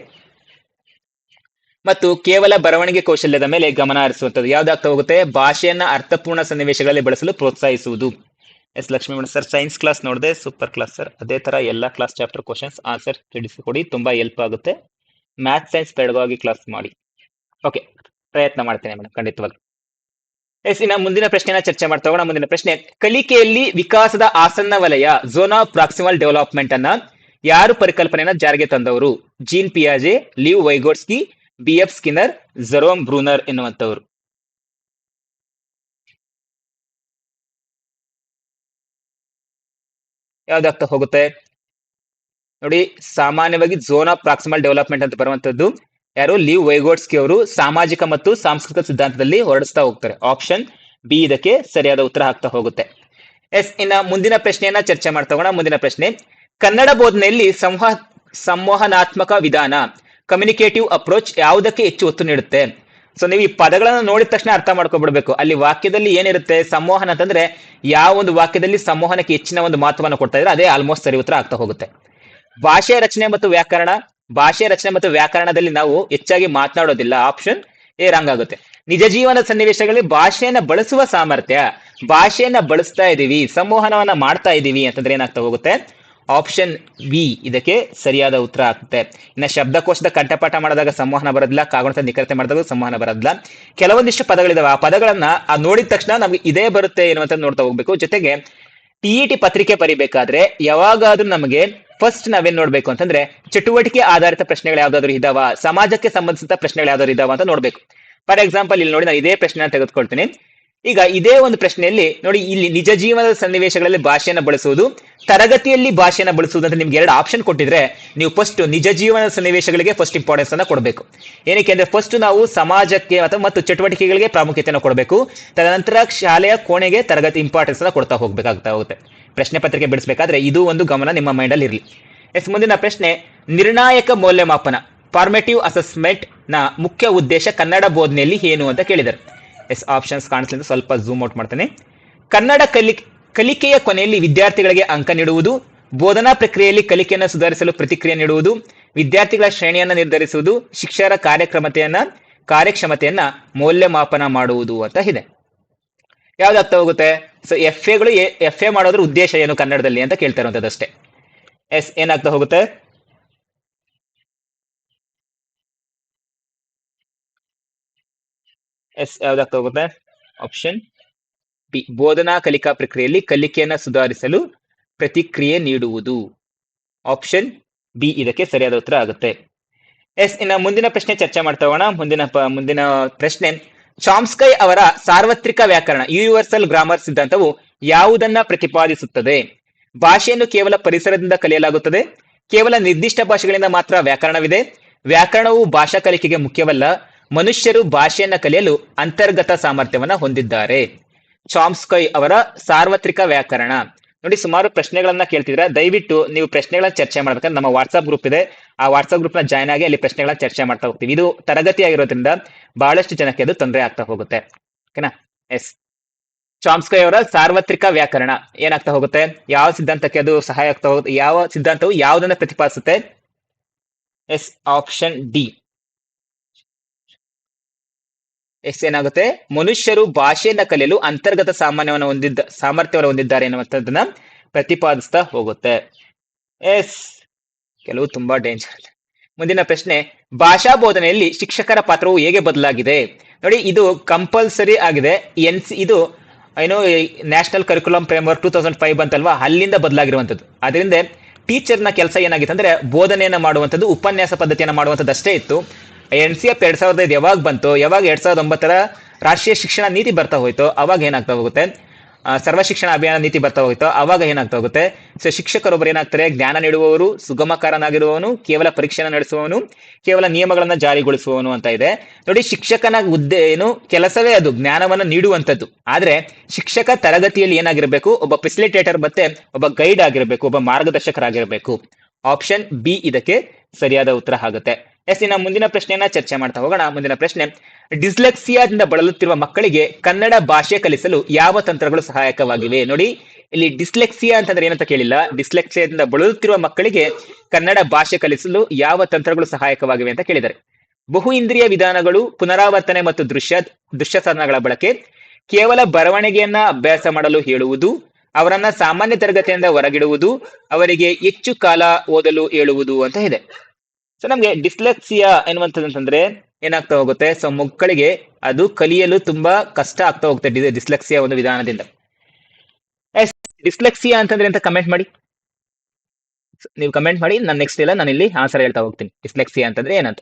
ಮತ್ತು ಕೇವಲ ಬರವಣಿಗೆ ಕೌಶಲ್ಯದ ಮೇಲೆ ಗಮನ ಹರಿಸುವಂಥದ್ದು. ಯಾವ್ದಾಗ್ತಾ ಹೋಗುತ್ತೆ? ಭಾಷೆಯನ್ನ ಅರ್ಥಪೂರ್ಣ ಸನ್ನಿವೇಶಗಳಲ್ಲಿ ಬಳಸಲು ಪ್ರೋತ್ಸಾಹಿಸುವುದು. Yes Lakshmi madam, sir science class ನೋಡಿದೆ ಸೂಪರ್ ಕ್ಲಾಸ್ ಸರ್ ಅದೇ ತರ ಎಲ್ಲ ಕ್ಲಾಸ್ ಚಾಪ್ಟರ್ ಕ್ವಶನ್ಸ್ ಆನ್ಸರ್ ತಿಳಿಸಿಕೊಡಿ, ತುಂಬಾ ಹೆಲ್ಪ್ ಆಗುತ್ತೆ. ಮ್ಯಾಥ್ ಸೈನ್ಸ್ ಬೆಳಗಾಗಿ ಕ್ಲಾಸ್ ಮಾಡಿ. ಓಕೆ ಪ್ರಯತ್ನ ಮಾಡ್ತೇನೆ ಮೇಡಮ್ ಖಂಡಿತವಾಗಿ ಎಸ್, ಇನ್ನ ಮುಂದಿನ ಪ್ರಶ್ನೆನ ಚರ್ಚೆ ಮಾಡ್ತಾ ಹೋಗೋಣ. ಮುಂದಿನ ಪ್ರಶ್ನೆ, ಕಲಿಕೆಯಲ್ಲಿ ವಿಕಾಸದ ಆಸನ್ನ ವಲಯ ಝೋನ್ ಆಫ್ ಪ್ರಾಕ್ಸಿಮಲ್ ಡೆವಲಪ್ಮೆಂಟ್ ಅನ್ನ ಯಾರು ಪರಿಕಲ್ಪನೆಯನ್ನ ಜಾರಿಗೆ ತಂದವರು? Jean ಪಿಯಾಜೆ Lev Vygotsky, B F Skinner, Jerome Bruner ಎನ್ನುವಂತವರು ಯಾವ್ದಾಗ್ತಾ ಹೋಗುತ್ತೆ? ನೋಡಿ, ಸಾಮಾನ್ಯವಾಗಿ ಝೋನ್ ಆಫ್ ಪ್ರಾಕ್ಸಿಮಲ್ ಡೆವಲಪ್ಮೆಂಟ್ ಅಂತ ಬರುವಂತದ್ದು ಯಾರು ಲೀವ್ ವೈಗೋಡ್ಸ್ಕಿ ಅವರು ಸಾಮಾಜಿಕ ಮತ್ತು ಸಾಂಸ್ಕೃತಿಕ ಸಿದ್ಧಾಂತದಲ್ಲಿ ಹೊರಡಿಸ್ತಾ ಹೋಗ್ತಾರೆ. ಆಪ್ಷನ್ ಬಿ ಇದಕ್ಕೆ ಸರಿಯಾದ ಉತ್ತರ ಹಾಕ್ತಾ ಹೋಗುತ್ತೆ. ಎಸ್, ಇನ್ನ ಮುಂದಿನ ಪ್ರಶ್ನೆಯನ್ನ ಚರ್ಚೆ ಮಾಡ್ತಾ ಹೋಗೋಣ. ಮುಂದಿನ ಪ್ರಶ್ನೆ, ಕನ್ನಡ ಬೋಧನೆಯಲ್ಲಿ ಸಂವಹ ಸಂವಹನಾತ್ಮಕ ವಿಧಾನ ಕಮ್ಯುನಿಕೇಟಿವ್ ಅಪ್ರೋಚ್ ಯಾವುದಕ್ಕೆ ಹೆಚ್ಚು ಒತ್ತು ನೀಡುತ್ತೆ? ಸೊ ನೀವು ಈ ಪದಗಳನ್ನು ನೋಡಿದ ತಕ್ಷಣ ಅರ್ಥ ಮಾಡ್ಕೊಬಿಡ್ಬೇಕು. ಅಲ್ಲಿ ವಾಕ್ಯದಲ್ಲಿ ಏನಿರುತ್ತೆ? ಸಂವಹನ ಅಂತಂದ್ರೆ ಯಾವ ಒಂದು ವಾಕ್ಯದಲ್ಲಿ ಸಂವಹನಕ್ಕೆ ಹೆಚ್ಚಿನ ಒಂದು ಮಹತ್ವವನ್ನು ಕೊಡ್ತಾ ಇದ್ರೆ ಅದೇ ಆಲ್ಮೋಸ್ಟ್ ಸರಿ ಉತ್ತರ ಆಗ್ತಾ ಹೋಗುತ್ತೆ. ಭಾಷೆ ರಚನೆ ಮತ್ತು ವ್ಯಾಕರಣ. ಭಾಷೆ ರಚನೆ ಮತ್ತು ವ್ಯಾಕರಣದಲ್ಲಿ ನಾವು ಹೆಚ್ಚಾಗಿ ಮಾತನಾಡೋದಿಲ್ಲ. ಆಪ್ಷನ್ ಎ ರಾಂಗ್ ಆಗುತ್ತೆ. ನಿಜ ಜೀವನ ಸನ್ನಿವೇಶಗಳಲ್ಲಿ ಭಾಷೆಯನ್ನ ಬಳಸುವ ಸಾಮರ್ಥ್ಯ. ಭಾಷೆಯನ್ನ ಬಳಸ್ತಾ ಇದೀವಿ ಸಂವಹನವನ್ನ ಮಾಡ್ತಾ ಇದೀವಿ ಅಂತಂದ್ರೆ ಏನಾಗ್ತಾ ಹೋಗುತ್ತೆ? ಆಪ್ಷನ್ ಬಿ ಇದಕ್ಕೆ ಸರಿಯಾದ ಉತ್ತರ ಆಗುತ್ತೆ. ಇನ್ನು ಶಬ್ದಕೋಶದ ಕಂಠಪಾಠ ಮಾಡಿದಾಗ ಸಂವಹನ ಬರೋದಿಲ್ಲ, ಕಾಗುಣಿತ ನಿಖರತೆ ಮಾಡಿದಾಗ ಸಂವಹನ ಬರೋದಿಲ್ಲ. ಕೆಲವೊಂದಿಷ್ಟು ಪದಗಳಿದಾವೆ. ಆ ಪದಗಳನ್ನ ಆ ನೋಡಿದ ತಕ್ಷಣ ನಮ್ಗೆ ಇದೇ ಬರುತ್ತೆ ಎನ್ನುವಂತ ನೋಡ್ತಾ ಹೋಗ್ಬೇಕು. ಜೊತೆಗೆ ಟಿಇಟಿ ಪತ್ರಿಕೆ ಬರಿಬೇಕಾದ್ರೆ ಯಾವಾಗಾದ್ರೂ ನಮಗೆ ಫಸ್ಟ್ ನಾವೇನ್ ನೋಡ್ಬೇಕು ಅಂತಂದ್ರೆ ಚಟುವಟಿಕೆ ಆಧಾರಿತ ಪ್ರಶ್ನೆಗಳು ಯಾವ್ದಾದ್ರು ಇದಾವ, ಸಮಾಜಕ್ಕೆ ಸಂಬಂಧಿಸಿದ ಪ್ರಶ್ನೆಗಳು ಯಾವ್ದಾದ್ರು ಇದಾವ ಅಂತ ನೋಡ್ಬೇಕು. ಫಾರ್ ಎಕ್ಸಾಂಪಲ್ ಇಲ್ಲಿ ನೋಡಿ ನಾನು ಇದೇ ಪ್ರಶ್ನೆ ತೆಗೆದುಕೊಳ್ತೀನಿ. ಈಗ ಇದೇ ಒಂದು ಪ್ರಶ್ನೆಯಲ್ಲಿ ನೋಡಿ ಇಲ್ಲಿ ನಿಜ ಜೀವನದ ಸನ್ನಿವೇಶಗಳಲ್ಲಿ ಭಾಷೆಯನ್ನು ಬಳಸುವುದು ತರಗತಿಯಲ್ಲಿ ಭಾಷೆಯನ್ನು ಬಳಸುವುದಂತ ನಿಮ್ಗೆ ಎರಡು ಆಪ್ಷನ್ ಕೊಟ್ಟಿದ್ರೆ ನೀವು ಫಸ್ಟ್ ನಿಜ ಜೀವನದ ಸನ್ನಿವೇಶಗಳಿಗೆ ಫಸ್ಟ್ ಇಂಪಾರ್ಟೆನ್ಸ್ ಅನ್ನ ಕೊಡಬೇಕು. ಏನಕ್ಕೆ ಅಂದ್ರೆ ಫಸ್ಟ್ ನಾವು ಸಮಾಜಕ್ಕೆ ಅಥವಾ ಮತ್ತು ಚಟುವಟಿಕೆಗಳಿಗೆ ಪ್ರಾಮುಖ್ಯತೆಯನ್ನು ಕೊಡಬೇಕು. ತದನಂತರ ಶಾಲೆಯ ಕೋಣೆಗೆ ತರಗತಿ ಇಂಪಾರ್ಟೆನ್ಸ್ ಅನ್ನ ಕೊಡ್ತಾ ಹೋಗ್ಬೇಕಾಗ್ತಾ ಹೋಗುತ್ತೆ. ಪ್ರಶ್ನೆ ಪತ್ರಿಕೆ ಬಿಡಿಸಬೇಕಾದ್ರೆ ಇದು ಒಂದು ಗಮನ ನಿಮ್ಮ ಮೈಂಡ್ ಅಲ್ಲಿ ಇರಲಿ. ಎಸ್, ಮುಂದಿನ ಪ್ರಶ್ನೆ, ನಿರ್ಣಾಯಕ ಮೌಲ್ಯಮಾಪನ ಫಾರ್ಮೇಟಿವ್ ಅಸೆಸ್ಮೆಂಟ್ನ ಮುಖ್ಯ ಉದ್ದೇಶ ಕನ್ನಡ ಬೋಧನೆಯಲ್ಲಿ ಏನು ಅಂತ ಕೇಳಿದರು ಎಸ್ ಆಪ್ಷನ್ಸ್ ಕಾಣಿಸ್ಲಿಂದ ಸ್ವಲ್ಪ ಝೂಮ್ ಔಟ್ ಮಾಡ್ತೇನೆ. ಕನ್ನಡ ಕಲಿ ಕಲಿಕೆಯ ಕೊನೆಯಲ್ಲಿ ವಿದ್ಯಾರ್ಥಿಗಳಿಗೆ ಅಂಕ ನೀಡುವುದು, ಬೋಧನಾ ಪ್ರಕ್ರಿಯೆಯಲ್ಲಿ ಕಲಿಕೆಯನ್ನು ಸುಧಾರಿಸಲು ಪ್ರತಿಕ್ರಿಯೆ ನೀಡುವುದು, ವಿದ್ಯಾರ್ಥಿಗಳ ಶ್ರೇಣಿಯನ್ನು ನಿರ್ಧರಿಸುವುದು ಶಿಕ್ಷಕರ ಕಾರ್ಯಕ್ರಮತೆಯನ್ನ, ಕಾರ್ಯಕ್ಷಮತೆಯನ್ನ ಮೌಲ್ಯಮಾಪನ ಮಾಡುವುದು ಅಂತ ಇದೆ. ಯಾವ್ದಾಗ್ತಾ ಹೋಗುತ್ತೆ? ಸೊ ಎಫ್ ಎಗಳು ಎಫ್ ಎ ಮಾಡೋದ್ರ ಉದ್ದೇಶ ಏನು ಕನ್ನಡದಲ್ಲಿ ಅಂತ ಕೇಳ್ತಾ ಎಸ್, ಏನಾಗ್ತಾ ಹೋಗುತ್ತೆ? ಎಸ್ ಯಾವ್ದಾಗ್ತಾ ಹೋಗುತ್ತೆ? ಆಪ್ಷನ್ ಬಿ, ಬೋಧನಾ ಕಲಿಕಾ ಪ್ರಕ್ರಿಯೆಯಲ್ಲಿ ಕಲಿಕೆಯನ್ನು ಸುಧಾರಿಸಲು ಪ್ರತಿಕ್ರಿಯೆ ನೀಡುವುದು. ಆಪ್ಷನ್ ಬಿ, ಇದಕ್ಕೆ ಸರಿಯಾದ ಉತ್ತರ ಆಗುತ್ತೆ. ಎಸ್, ಇನ್ನು ಮುಂದಿನ ಪ್ರಶ್ನೆ ಚರ್ಚೆ ಮಾಡ್ತಾ ಹೋಗೋಣ. ಮುಂದಿನ ಮುಂದಿನ ಪ್ರಶ್ನೆ, ಚಾಮ್ಸ್ಕೈ ಅವರ ಸಾರ್ವತ್ರಿಕ ವ್ಯಾಕರಣ, ಯೂನಿವರ್ಸಲ್ ಗ್ರಾಮರ್ ಸಿದ್ಧಾಂತವು ಯಾವುದನ್ನ ಪ್ರತಿಪಾದಿಸುತ್ತದೆ? ಭಾಷೆಯನ್ನು ಕೇವಲ ಪರಿಸರದಿಂದ ಕಲಿಯಲಾಗುತ್ತದೆ? ಕೇವಲ ನಿರ್ದಿಷ್ಟ ಭಾಷೆಗಳಿಂದ ಮಾತ್ರ ವ್ಯಾಕರಣವಿದೆ? ವ್ಯಾಕರಣವು ಭಾಷಾ ಕಲಿಕೆಗೆ ಮುಖ್ಯವಲ್ಲ, ಮನುಷ್ಯರು ಭಾಷೆಯನ್ನು ಕಲಿಯಲು ಅಂತರ್ಗತ ಸಾಮರ್ಥ್ಯವನ್ನು ಹೊಂದಿದ್ದಾರೆ. ಚಾಮ್ಸ್ಕೈ ಅವರ ಸಾರ್ವತ್ರಿಕ ವ್ಯಾಕರಣ. ನೋಡಿ, ಸುಮಾರು ಪ್ರಶ್ನೆಗಳನ್ನ ಕೇಳ್ತಿದ್ರೆ, ದಯವಿಟ್ಟು ನೀವು ಪ್ರಶ್ನೆಗಳನ್ನ ಚರ್ಚೆ ಮಾಡ್ಬೇಕಂದ್ರೆ ನಮ್ಮ ವಾಟ್ಸ್ಆಪ್ ಗ್ರೂಪ್ ಇದೆ. ಆ ವಾಟ್ಸ್ಆಪ್ ಗ್ರೂಪ್ನ ಜಾಯ್ನ್ ಆಗಿ ಅಲ್ಲಿ ಪ್ರಶ್ನೆಗಳನ್ನ ಚರ್ಚೆ ಮಾಡ್ತಾ ಹೋಗ್ತೀವಿ. ಇದು ತರಗತಿ ಆಗಿರೋದ್ರಿಂದ ಬಹಳಷ್ಟು ಜನಕ್ಕೆ ಅದು ತೊಂದರೆ ಆಗ್ತಾ ಹೋಗುತ್ತೆ. ಓಕೆನಾ ಎಸ್ ಚಾಮ್ಸ್ಕೈ ಅವರ ಸಾರ್ವತ್ರಿಕ ವ್ಯಾಕರಣ ಏನಾಗ್ತಾ ಹೋಗುತ್ತೆ? ಯಾವ ಸಿದ್ಧಾಂತಕ್ಕೆ ಅದು ಸಹಾಯ ಆಗ್ತಾ ಹೋಗುತ್ತೆ? ಯಾವ ಸಿದ್ಧಾಂತವು ಯಾವುದನ್ನ ಪ್ರತಿಪಾದಿಸುತ್ತೆ? ಎಸ್ ಆಪ್ಷನ್ ಡಿ ಎಸ್ ಏನಾಗುತ್ತೆ? ಮನುಷ್ಯರು ಭಾಷೆಯನ್ನ ಕಲಿಯಲು ಅಂತರ್ಗತ ಸಾಮಾನ್ಯವನ್ನು ಹೊಂದಿದ್ದ, ಸಾಮರ್ಥ್ಯವನ್ನು ಹೊಂದಿದ್ದಾರೆ ಎನ್ನುವಂಥದ್ದನ್ನ ಪ್ರತಿಪಾದಿಸ್ತಾ ಹೋಗುತ್ತೆ. ಎಸ್. ಕೆಲವು ತುಂಬಾ ಡೇಂಜರ್ ಮುಂದಿನ ಪ್ರಶ್ನೆ, ಭಾಷಾ ಬೋಧನೆಯಲ್ಲಿ ಶಿಕ್ಷಕರ ಪಾತ್ರವು ಹೇಗೆ ಬದಲಾಗಿದೆ? ನೋಡಿ, ಇದು ಕಂಪಲ್ಸರಿ ಆಗಿದೆ. ಎನ್ ಸಿ ಇದು ಏನು national curriculum framework two thousand five ಅಂತಲ್ವಾ? ಅಲ್ಲಿಂದ ಬದಲಾಗಿರುವಂಥದ್ದು. ಅದರಿಂದ ಟೀಚರ್ನ ಕೆಲಸ ಏನಾಗಿತ್ತು ಅಂದ್ರೆ ಬೋಧನೆಯನ್ನ ಮಾಡುವಂಥದ್ದು, ಉಪನ್ಯಾಸ ಪದ್ಧತಿಯನ್ನು ಮಾಡುವಂಥದ್ದು ಅಷ್ಟೇ ಇತ್ತು. ಎನ್ ಸಿ ಎಫ್ ಎರಡ್ ಸಾವಿರದ ಯಾವಾಗ ಬಂತು, ಯಾವಾಗ ಎರಡ್ ಸಾವಿರದ ಒಂಬತ್ತರ ರಾಷ್ಟ್ರೀಯ ಶಿಕ್ಷಣ ನೀತಿ ಬರ್ತಾ ಹೋಯ್ತು, ಅವಾಗ ಏನಾಗ್ತಾ ಹೋಗುತ್ತೆ? ಸರ್ವ ಶಿಕ್ಷಣ ಅಭಿಯಾನ ನೀತಿ ಬರ್ತಾ ಹೋಯ್ತು, ಅವಾಗ ಏನಾಗ್ತಾ ಹೋಗುತ್ತೆ? ಸೊ ಶಿಕ್ಷಕರೊಬ್ಬರು ಏನಾಗ್ತಾರೆ? ಜ್ಞಾನ ನೀಡುವವರು, ಸುಗಮಕಾರನಾಗಿರುವವನು, ಕೇವಲ ಪರೀಕ್ಷೆ ನಡೆಸುವವನು, ಕೇವಲ ನಿಯಮಗಳನ್ನ ಜಾರಿಗೊಳಿಸುವವನು ಅಂತ ಇದೆ. ನೋಡಿ, ಶಿಕ್ಷಕನ ಹುದ್ದೆ ಏನು? ಕೆಲಸವೇ ಅದು, ಜ್ಞಾನವನ್ನ ನೀಡುವಂಥದ್ದು. ಆದ್ರೆ, ಶಿಕ್ಷಕ ತರಗತಿಯಲ್ಲಿ ಏನಾಗಿರ್ಬೇಕು? ಒಬ್ಬ ಫೆಸಿಲಿಟೇಟರ್ ಮತ್ತೆ ಒಬ್ಬ ಗೈಡ್ ಆಗಿರ್ಬೇಕು, ಒಬ್ಬ ಮಾರ್ಗದರ್ಶಕರಾಗಿರ್ಬೇಕು. ಆಪ್ಷನ್ ಬಿ ಇದಕ್ಕೆ ಸರಿಯಾದ ಉತ್ತರ ಆಗುತ್ತೆ. ಎಸ್ ಇನ್ನ ಮುಂದಿನ ಪ್ರಶ್ನೆಯನ್ನ ಚರ್ಚೆ ಮಾಡ್ತಾ ಹೋಗೋಣ. ಮುಂದಿನ ಪ್ರಶ್ನೆ, ಡಿಸ್ಲೆಕ್ಸಿಯಾದಿಂದ ಬಳಲುತ್ತಿರುವ ಮಕ್ಕಳಿಗೆ ಕನ್ನಡ ಭಾಷೆ ಕಲಿಸಲು ಯಾವ ತಂತ್ರಗಳು ಸಹಾಯಕವಾಗಿವೆ? ನೋಡಿ, ಇಲ್ಲಿ ಡಿಸ್ಲೆಕ್ಸಿಯಾ ಅಂತಂದ್ರೆ ಏನಂತ ಕೇಳಿಲ್ಲ. ಡಿಸ್ಲೆಕ್ಸಿಯಾದಿಂದ ಬಳಲುತ್ತಿರುವ ಮಕ್ಕಳಿಗೆ ಕನ್ನಡ ಭಾಷೆ ಕಲಿಸಲು ಯಾವ ತಂತ್ರಗಳು ಸಹಾಯಕವಾಗಿವೆ ಅಂತ ಕೇಳಿದ್ದಾರೆ. ಬಹು ಇಂದ್ರಿಯ ವಿಧಾನಗಳು, ಪುನರಾವರ್ತನೆ ಮತ್ತು ದೃಶ್ಯ ದೃಶ್ಯ ಸಾಧನಗಳ ಬಳಕೆ, ಕೇವಲ ಬರವಣಿಗೆಯನ್ನ ಅಭ್ಯಾಸ ಮಾಡಲು ಹೇಳುವುದು, ಅವರನ್ನ ಸಾಮಾನ್ಯ ತರಗತಿಯಿಂದ ಹೊರಗಿಡುವುದು, ಅವರಿಗೆ ಹೆಚ್ಚು ಕಾಲ ಓದಲು ಹೇಳುವುದು ಅಂತ ಇದೆ. ಸೊ ನಮ್ಗೆ ಡಿಸ್ಲೆಕ್ಸಿಯಾ ಎನ್ನುವಂಥದ್ದು ಅಂತಂದ್ರೆ ಏನಾಗ್ತಾ ಹೋಗುತ್ತೆ? ಸೊ ಮಕ್ಕಳಿಗೆ ಅದು ಕಲಿಯಲು ತುಂಬಾ ಕಷ್ಟ ಆಗ್ತಾ ಹೋಗುತ್ತೆ ಡಿಸ್ಲೆಕ್ಸಿಯಾ ಒಂದು ವಿಧಾನದಿಂದ. ಎಸ್ ಡಿಸ್ಲೆಕ್ಸಿಯಾ ಅಂತಂದ್ರೆ ಅಂತ ಕಮೆಂಟ್ ಮಾಡಿ? ನೀವು ಕಮೆಂಟ್ ಮಾಡಿ, ನಾನು ನೆಕ್ಸ್ಟ್ ಇಲ್ಲ, ನಾನು ಇಲ್ಲಿ ಆನ್ಸರ್ ಹೇಳ್ತಾ ಹೋಗ್ತೀನಿ. ಡಿಸ್ಲೆಕ್ಸಿಯಾ ಅಂತಂದ್ರೆ ಏನಂತ?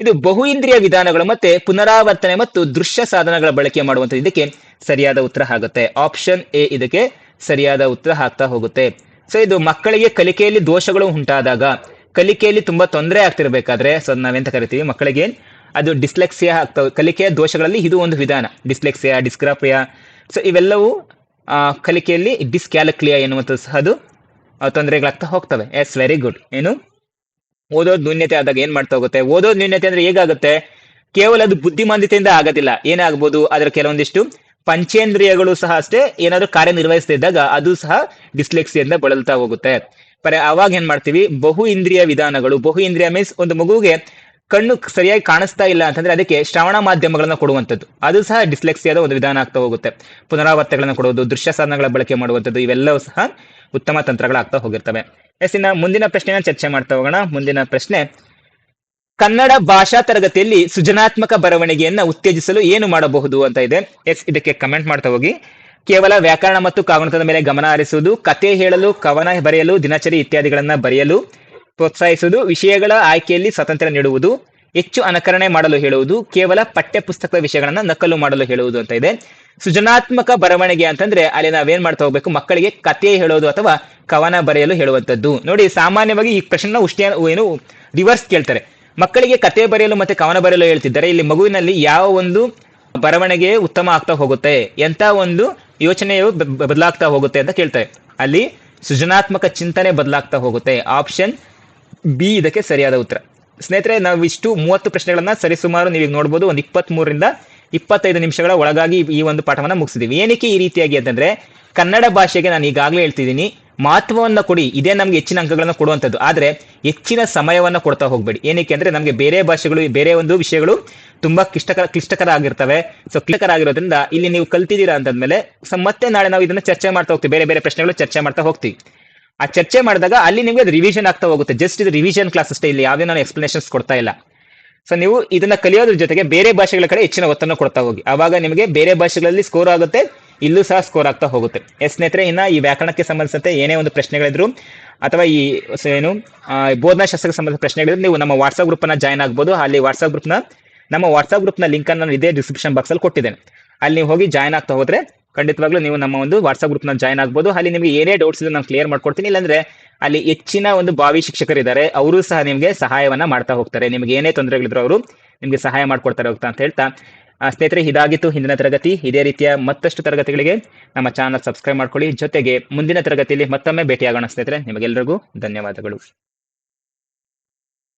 ಇದು ಬಹು ಇಂದ್ರಿಯ ವಿಧಾನಗಳು ಮತ್ತೆ ಪುನರಾವರ್ತನೆ ಮತ್ತು ದೃಶ್ಯ ಸಾಧನಗಳ ಬಳಕೆ ಮಾಡುವಂತ ಇದಕ್ಕೆ ಸರಿಯಾದ ಉತ್ತರ ಆಗುತ್ತೆ. ಆಪ್ಷನ್ ಎ ಇದಕ್ಕೆ ಸರಿಯಾದ ಉತ್ತರ ಹಾಕ್ತಾ ಹೋಗುತ್ತೆ. ಸೊ ಇದು ಮಕ್ಕಳಿಗೆ ಕಲಿಕೆಯಲ್ಲಿ ದೋಷಗಳು ಉಂಟಾದಾಗ ಕಲಿಕೆಯಲ್ಲಿ ತುಂಬಾ ತೊಂದರೆ ಆಗ್ತಿರ್ಬೇಕಾದ್ರೆ, ಸೊ ನಾವೆಂತ ಕರಿತೀವಿ ಮಕ್ಕಳಿಗೆ? ಅದು ಡಿಸ್ಲೆಕ್ಸಿಯಾ ಆಗ್ತಾವ. ಕಲಿಕೆಯ ದೋಷಗಳಲ್ಲಿ ಇದು ಒಂದು ವಿಧಾನ. ಡಿಸ್ಲೆಕ್ಸಿಯಾ ಡಿಸ್ಕ್ರಾಪಿಯಾ ಸೊ ಇವೆಲ್ಲವೂ ಕಲಿಕೆಯಲ್ಲಿ ಡಿಸ್ಕ್ಯಾಲಕ್ಲಿಯಾ ಎನ್ನುವಂಥದ್ದು ಸಹ ಅದು ತೊಂದರೆಗಳಾಗ್ತಾ ಹೋಗ್ತವೆ. Yes, very good. ಏನು? ಓದೋದು ನ್ಯೂನ್ಯತೆ ಆದಾಗ ಏನ್ ಮಾಡ್ತಾ ಹೋಗುತ್ತೆ? ಓದೋದ್ ನ್ಯೂನ್ಯತೆ ಅಂದ್ರೆ ಹೇಗಾಗುತ್ತೆ? ಕೇವಲ ಅದು ಬುದ್ಧಿಮಾಂದ್ಯತೆಯಿಂದ ಆಗೋದಿಲ್ಲ. ಏನಾಗ್ಬೋದು? ಅದರ ಕೆಲವೊಂದಿಷ್ಟು ಪಂಚೇಂದ್ರಿಯಗಳು ಸಹ ಅಷ್ಟೇ ಏನಾದರೂ ಕಾರ್ಯನಿರ್ವಹಿಸ್ತಾ ಇದ್ದಾಗ ಅದು ಸಹ ಡಿಸ್ಲೆಕ್ಸಿಯಿಂದ ಬಳಲ್ತಾ ಹೋಗುತ್ತೆ. ಪರ ಅವಾಗ ಏನ್ ಮಾಡ್ತೀವಿ? ಬಹು ಇಂದ್ರಿಯ ವಿಧಾನಗಳು. ಬಹು ಇಂದ್ರಿಯ ಮೀನ್ಸ್ ಒಂದು ಮಗುವಿಗೆ ಕಣ್ಣು ಸರಿಯಾಗಿ ಕಾಣಿಸ್ತಾ ಇಲ್ಲ ಅಂತಂದ್ರೆ ಅದಕ್ಕೆ ಶ್ರವಣ ಮಾಧ್ಯಮಗಳನ್ನ ಕೊಡುವಂಥದ್ದು. ಅದು ಸಹ ಡಿಸ್ಲೆಕ್ಸಿಯಾದ ಒಂದು ವಿಧಾನ ಆಗ್ತಾ ಹೋಗುತ್ತೆ. ಪುನರಾವರ್ತನೆಗಳನ್ನ ಕೊಡುವುದು, ದೃಶ್ಯ ಸಾಧನಗಳ ಬಳಕೆ ಮಾಡುವಂಥದ್ದು, ಇವೆಲ್ಲವೂ ಸಹ ಉತ್ತಮ ತಂತ್ರಗಳಾಗ್ತಾ ಹೋಗಿರ್ತವೆ. ಎಸ್, ಇನ್ನ ಮುಂದಿನ ಪ್ರಶ್ನೆನ ಚರ್ಚೆ ಮಾಡ್ತಾ ಹೋಗೋಣ. ಮುಂದಿನ ಪ್ರಶ್ನೆ, ಕನ್ನಡ ಭಾಷಾ ತರಗತಿಯಲ್ಲಿ ಸೃಜನಾತ್ಮಕ ಬರವಣಿಗೆಯನ್ನ ಉತ್ತೇಜಿಸಲು ಏನು ಮಾಡಬಹುದು ಅಂತ ಇದೆ. ಎಸ್, ಇದಕ್ಕೆ ಕಮೆಂಟ್ ಮಾಡ್ತಾ ಹೋಗಿ. ಕೇವಲ ವ್ಯಾಕರಣ ಮತ್ತು ಕಾಗುಣಿತದ ಮೇಲೆ ಗಮನ ಹರಿಸುವುದು, ಕತೆ ಹೇಳಲು, ಕವನ ಬರೆಯಲು, ದಿನಚರಿ ಇತ್ಯಾದಿಗಳನ್ನು ಬರೆಯಲು, ಪ್ರೋತ್ಸಾಹಿಸುವುದು, ವಿಷಯಗಳ ಆಯ್ಕೆಯಲ್ಲಿ ಸ್ವಾತಂತ್ರ್ಯ ನೀಡುವುದು, ಹೆಚ್ಚು ಅನುಕರಣೆ ಮಾಡಲು ಹೇಳುವುದು, ಕೇವಲ ಪಠ್ಯ ಪುಸ್ತಕದ ವಿಷಯಗಳನ್ನ ನಕಲು ಮಾಡಲು ಹೇಳುವುದು ಅಂತ ಇದೆ. ಸೃಜನಾತ್ಮಕ ಬರವಣಿಗೆ ಅಂತಂದ್ರೆ ಅಲ್ಲಿ ನಾವೇನ್ ಮಾಡ್ತಾ ಹೋಗ್ಬೇಕು? ಮಕ್ಕಳಿಗೆ ಕತೆ ಹೇಳೋದು ಅಥವಾ ಕವನ ಬರೆಯಲು ಹೇಳುವಂತದ್ದು ನೋಡಿ, ಸಾಮಾನ್ಯವಾಗಿ ಈ ಪ್ರಶ್ನೆ ಉಷ್ಟಿಯ ಏನು ರಿವರ್ಸ್ ಕೇಳ್ತಾರೆ. ಮಕ್ಕಳಿಗೆ ಕತೆ ಬರೆಯಲು ಮತ್ತೆ ಕವನ ಬರೆಯಲು ಹೇಳ್ತಿದ್ದಾರೆ. ಇಲ್ಲಿ ಮಗುವಿನಲ್ಲಿ ಯಾವ ಒಂದು ಬರವಣಿಗೆ ಉತ್ತಮ ಆಗ್ತಾ ಹೋಗುತ್ತೆ? ಎಂತ ಒಂದು ಯೋಚನೆಯು ಬದಲಾಗ್ತಾ ಹೋಗುತ್ತೆ ಅಂತ ಕೇಳ್ತಾರೆ. ಅಲ್ಲಿ ಸೃಜನಾತ್ಮಕ ಚಿಂತನೆ ಬದಲಾಗ್ತಾ ಹೋಗುತ್ತೆ. ಆಪ್ಷನ್ ಬಿ ಇದಕ್ಕೆ ಸರಿಯಾದ ಉತ್ತರ. ಸ್ನೇಹಿತರೆ ನಾವು ಇಷ್ಟು ಮೂವತ್ತು ಪ್ರಶ್ನೆಗಳನ್ನ ಸರಿಸುಮಾರು ನೀವು ಈಗ ನೋಡ್ಬೋದು. ಒಂದು ಇಪ್ಪತ್ತ್ ಮೂರರಿಂದ ಇಪ್ಪತ್ತೈದು ನಿಮಿಷಗಳ ಒಳಗಾಗಿ ಈ ಒಂದು ಪಾಠವನ್ನ ಮುಗಿಸಿದೀವಿ. ಏನಕ್ಕೆ ಈ ರೀತಿಯಾಗಿ ಅಂತಂದ್ರೆ, ಕನ್ನಡ ಭಾಷೆಗೆ ನಾನು ಈಗಾಗಲೇ ಹೇಳ್ತಿದ್ದೀನಿ. ಮಹತ್ವವನ್ನ ಕೊಡಿ. ಇದೇ ನಮ್ಗೆ ಹೆಚ್ಚಿನ ಅಂಕಗಳನ್ನು ಕೊಡುವಂಥದ್ದು. ಆದರೆ ಹೆಚ್ಚಿನ ಸಮಯವನ್ನು ಕೊಡ್ತಾ ಹೋಗಬೇಡಿ. ಏನಕ್ಕೆ ಅಂದರೆ ನಮಗೆ ಬೇರೆ ಭಾಷೆಗಳು, ಬೇರೆ ಒಂದು ವಿಷಯಗಳು ತುಂಬಾ ಕ್ಲಿಷ್ಟಕರ ಕ್ಲಿಷ್ಟಕರ ಆಗಿರ್ತವೆ ಸೊ ಕ್ಲಿಷ್ಟಕರ ಆಗಿರೋದ್ರಿಂದ ಇಲ್ಲಿ ನೀವು ಕಲ್ತಿದ್ದೀರಾ ಅಂತಂದ್ಮೇಲೆ ಸೊ, ಮತ್ತೆ ನಾಳೆ ನಾವು ಇದನ್ನ ಚರ್ಚೆ ಮಾಡ್ತಾ ಹೋಗ್ತೀವಿ. ಬೇರೆ ಬೇರೆ ಪ್ರಶ್ನೆಗಳು ಚರ್ಚೆ ಮಾಡ್ತಾ ಹೋಗ್ತೀವಿ. ಆ ಚರ್ಚೆ ಮಾಡಿದಾಗ ಅಲ್ಲಿ ನಿಮಗೆ ಅದು ರಿವಿಷನ್ ಆಗ್ತಾ ಹೋಗುತ್ತೆ. ಜಸ್ಟ್ ಇದು ರಿವಿಷನ್ ಕ್ಲಾಸ್ ಅಷ್ಟೇ ಇಲ್ಲಿ. ಯಾವುದೇ ನಾನು ಎಕ್ಸ್ಪ್ಲನೇಷನ್ಸ್ ಕೊಡ್ತಾ ಇಲ್ಲ. ಸೊ ನೀವು ಇದನ್ನ ಕಲಿಯೋದ್ರ ಜೊತೆಗೆ ಬೇರೆ ಭಾಷೆಗಳ ಕಡೆ ಹೆಚ್ಚಿನ ಒತ್ತನ್ನು ಕೊಡ್ತಾ ಹೋಗಿ. ಆವಾಗ ನಿಮಗೆ ಬೇರೆ ಭಾಷೆಗಳಲ್ಲಿ ಸ್ಕೋರ್ ಆಗುತ್ತೆ. ಇಲ್ಲೂ ಸಹ ಸ್ಕೋರ್ ಆಗ್ತಾ ಹೋಗುತ್ತೆ. ಎಸ್ ಸ್ನೇಹಿತರೆ, ಇನ್ನ ಈ ವ್ಯಾಕರಣಕ್ಕೆ ಸಂಬಂಧಿಸಿದಂತೆ ಏನೇ ಒಂದು ಪ್ರಶ್ನೆಗಳಿದ್ರು, ಅಥವಾ ಈ ಏನು ಬೋಧನಾ ಶಾಸ್ತ್ರಕ್ಕೆ ಸಂಬಂಧಿಸಿದ ಪ್ರಶ್ನೆಗಳಿದ್ರು, ನೀವು ನಮ್ಮ ವಾಟ್ಸ್ಆಪ್ ಗ್ರೂಪ್ ಅನ್ನ ಜಾಯ್ನ್ ಆಗ್ಬೋದು. ಅಲ್ಲಿ ವಾಟ್ಸ್ಆಪ್ ಗ್ರೂಪ್ನ ನಮ್ಮ ವಾಟ್ಸ್ಆಪ್ ಗ್ರೂಪ್ನ ಲಿಂಕ್ ಅನ್ನು ನಾನು ಇದೇ ಡಿಸ್ಕ್ರಿಪ್ಷನ್ ಬಾಕ್ಸ್ ಅಲ್ಲಿ ಕೊಟ್ಟಿದ್ದೇನೆ. ಅಲ್ಲಿ ನೀವು ಹೋಗಿ ಜಾಯ್ನ್ ಆಗ್ತಾ ಹೋದ್ರೆ, ಖಂಡಿತವಾಗ್ಲೂ ನೀವು ನಮ್ಮ ಒಂದು ವಾಟ್ಸ್ಆಪ್ ಗ್ರೂಪ್ನ ಜಾಯ್ನ್ ಆಗ್ಬೋದು. ಅಲ್ಲಿ ನಿಮಗೆ ಏನೇ ಡೌಟ್ಸ್ ಇದೆ ನಾನು ಕ್ಲಿಯರ್ ಮಾಡ್ಕೊಡ್ತೀನಿ. ಇಲ್ಲಾಂದ್ರೆ, ಅಲ್ಲಿ ಹೆಚ್ಚಿನ ಒಂದು ಭಾವಿ ಶಿಕ್ಷಕರಿದ್ದಾರೆ. ಅವರು ಸಹ ನಿಮಗೆ ಸಹಾಯವನ್ನ ಮಾಡ್ತಾ ಹೋಗ್ತಾರೆ. ನಿಮಗೆ ಏನೇ ತೊಂದರೆಗಳಿದ್ರು ಅವರು ನಿಮಗೆ ಸಹಾಯ ಮಾಡ್ಕೊಡ್ತಾರೆ ಹೋಗ್ತಾ ಅಂತ ಹೇಳ್ತಾ ಸ್ನೇಹಿತರೆ, ಇದಾಗಿತ್ತು ಹಿಂದಿನ ತರಗತಿ. ಇದೇ ರೀತಿಯ ಮತ್ತಷ್ಟು ತರಗತಿಗಳಿಗೆ ನಮ್ಮ ಚಾನಲ್ ಸಬ್ಸ್ಕ್ರೈಬ್ ಮಾಡ್ಕೊಳ್ಳಿ. ಜೊತೆಗೆ ಮುಂದಿನ ತರಗತಿಯಲ್ಲಿ ಮತ್ತೊಮ್ಮೆ ಭೇಟಿಯಾಗೋಣ ಸ್ನೇಹಿತರೆ. ನಿಮಗೆಲ್ಲರಿಗೂ ಧನ್ಯವಾದಗಳು.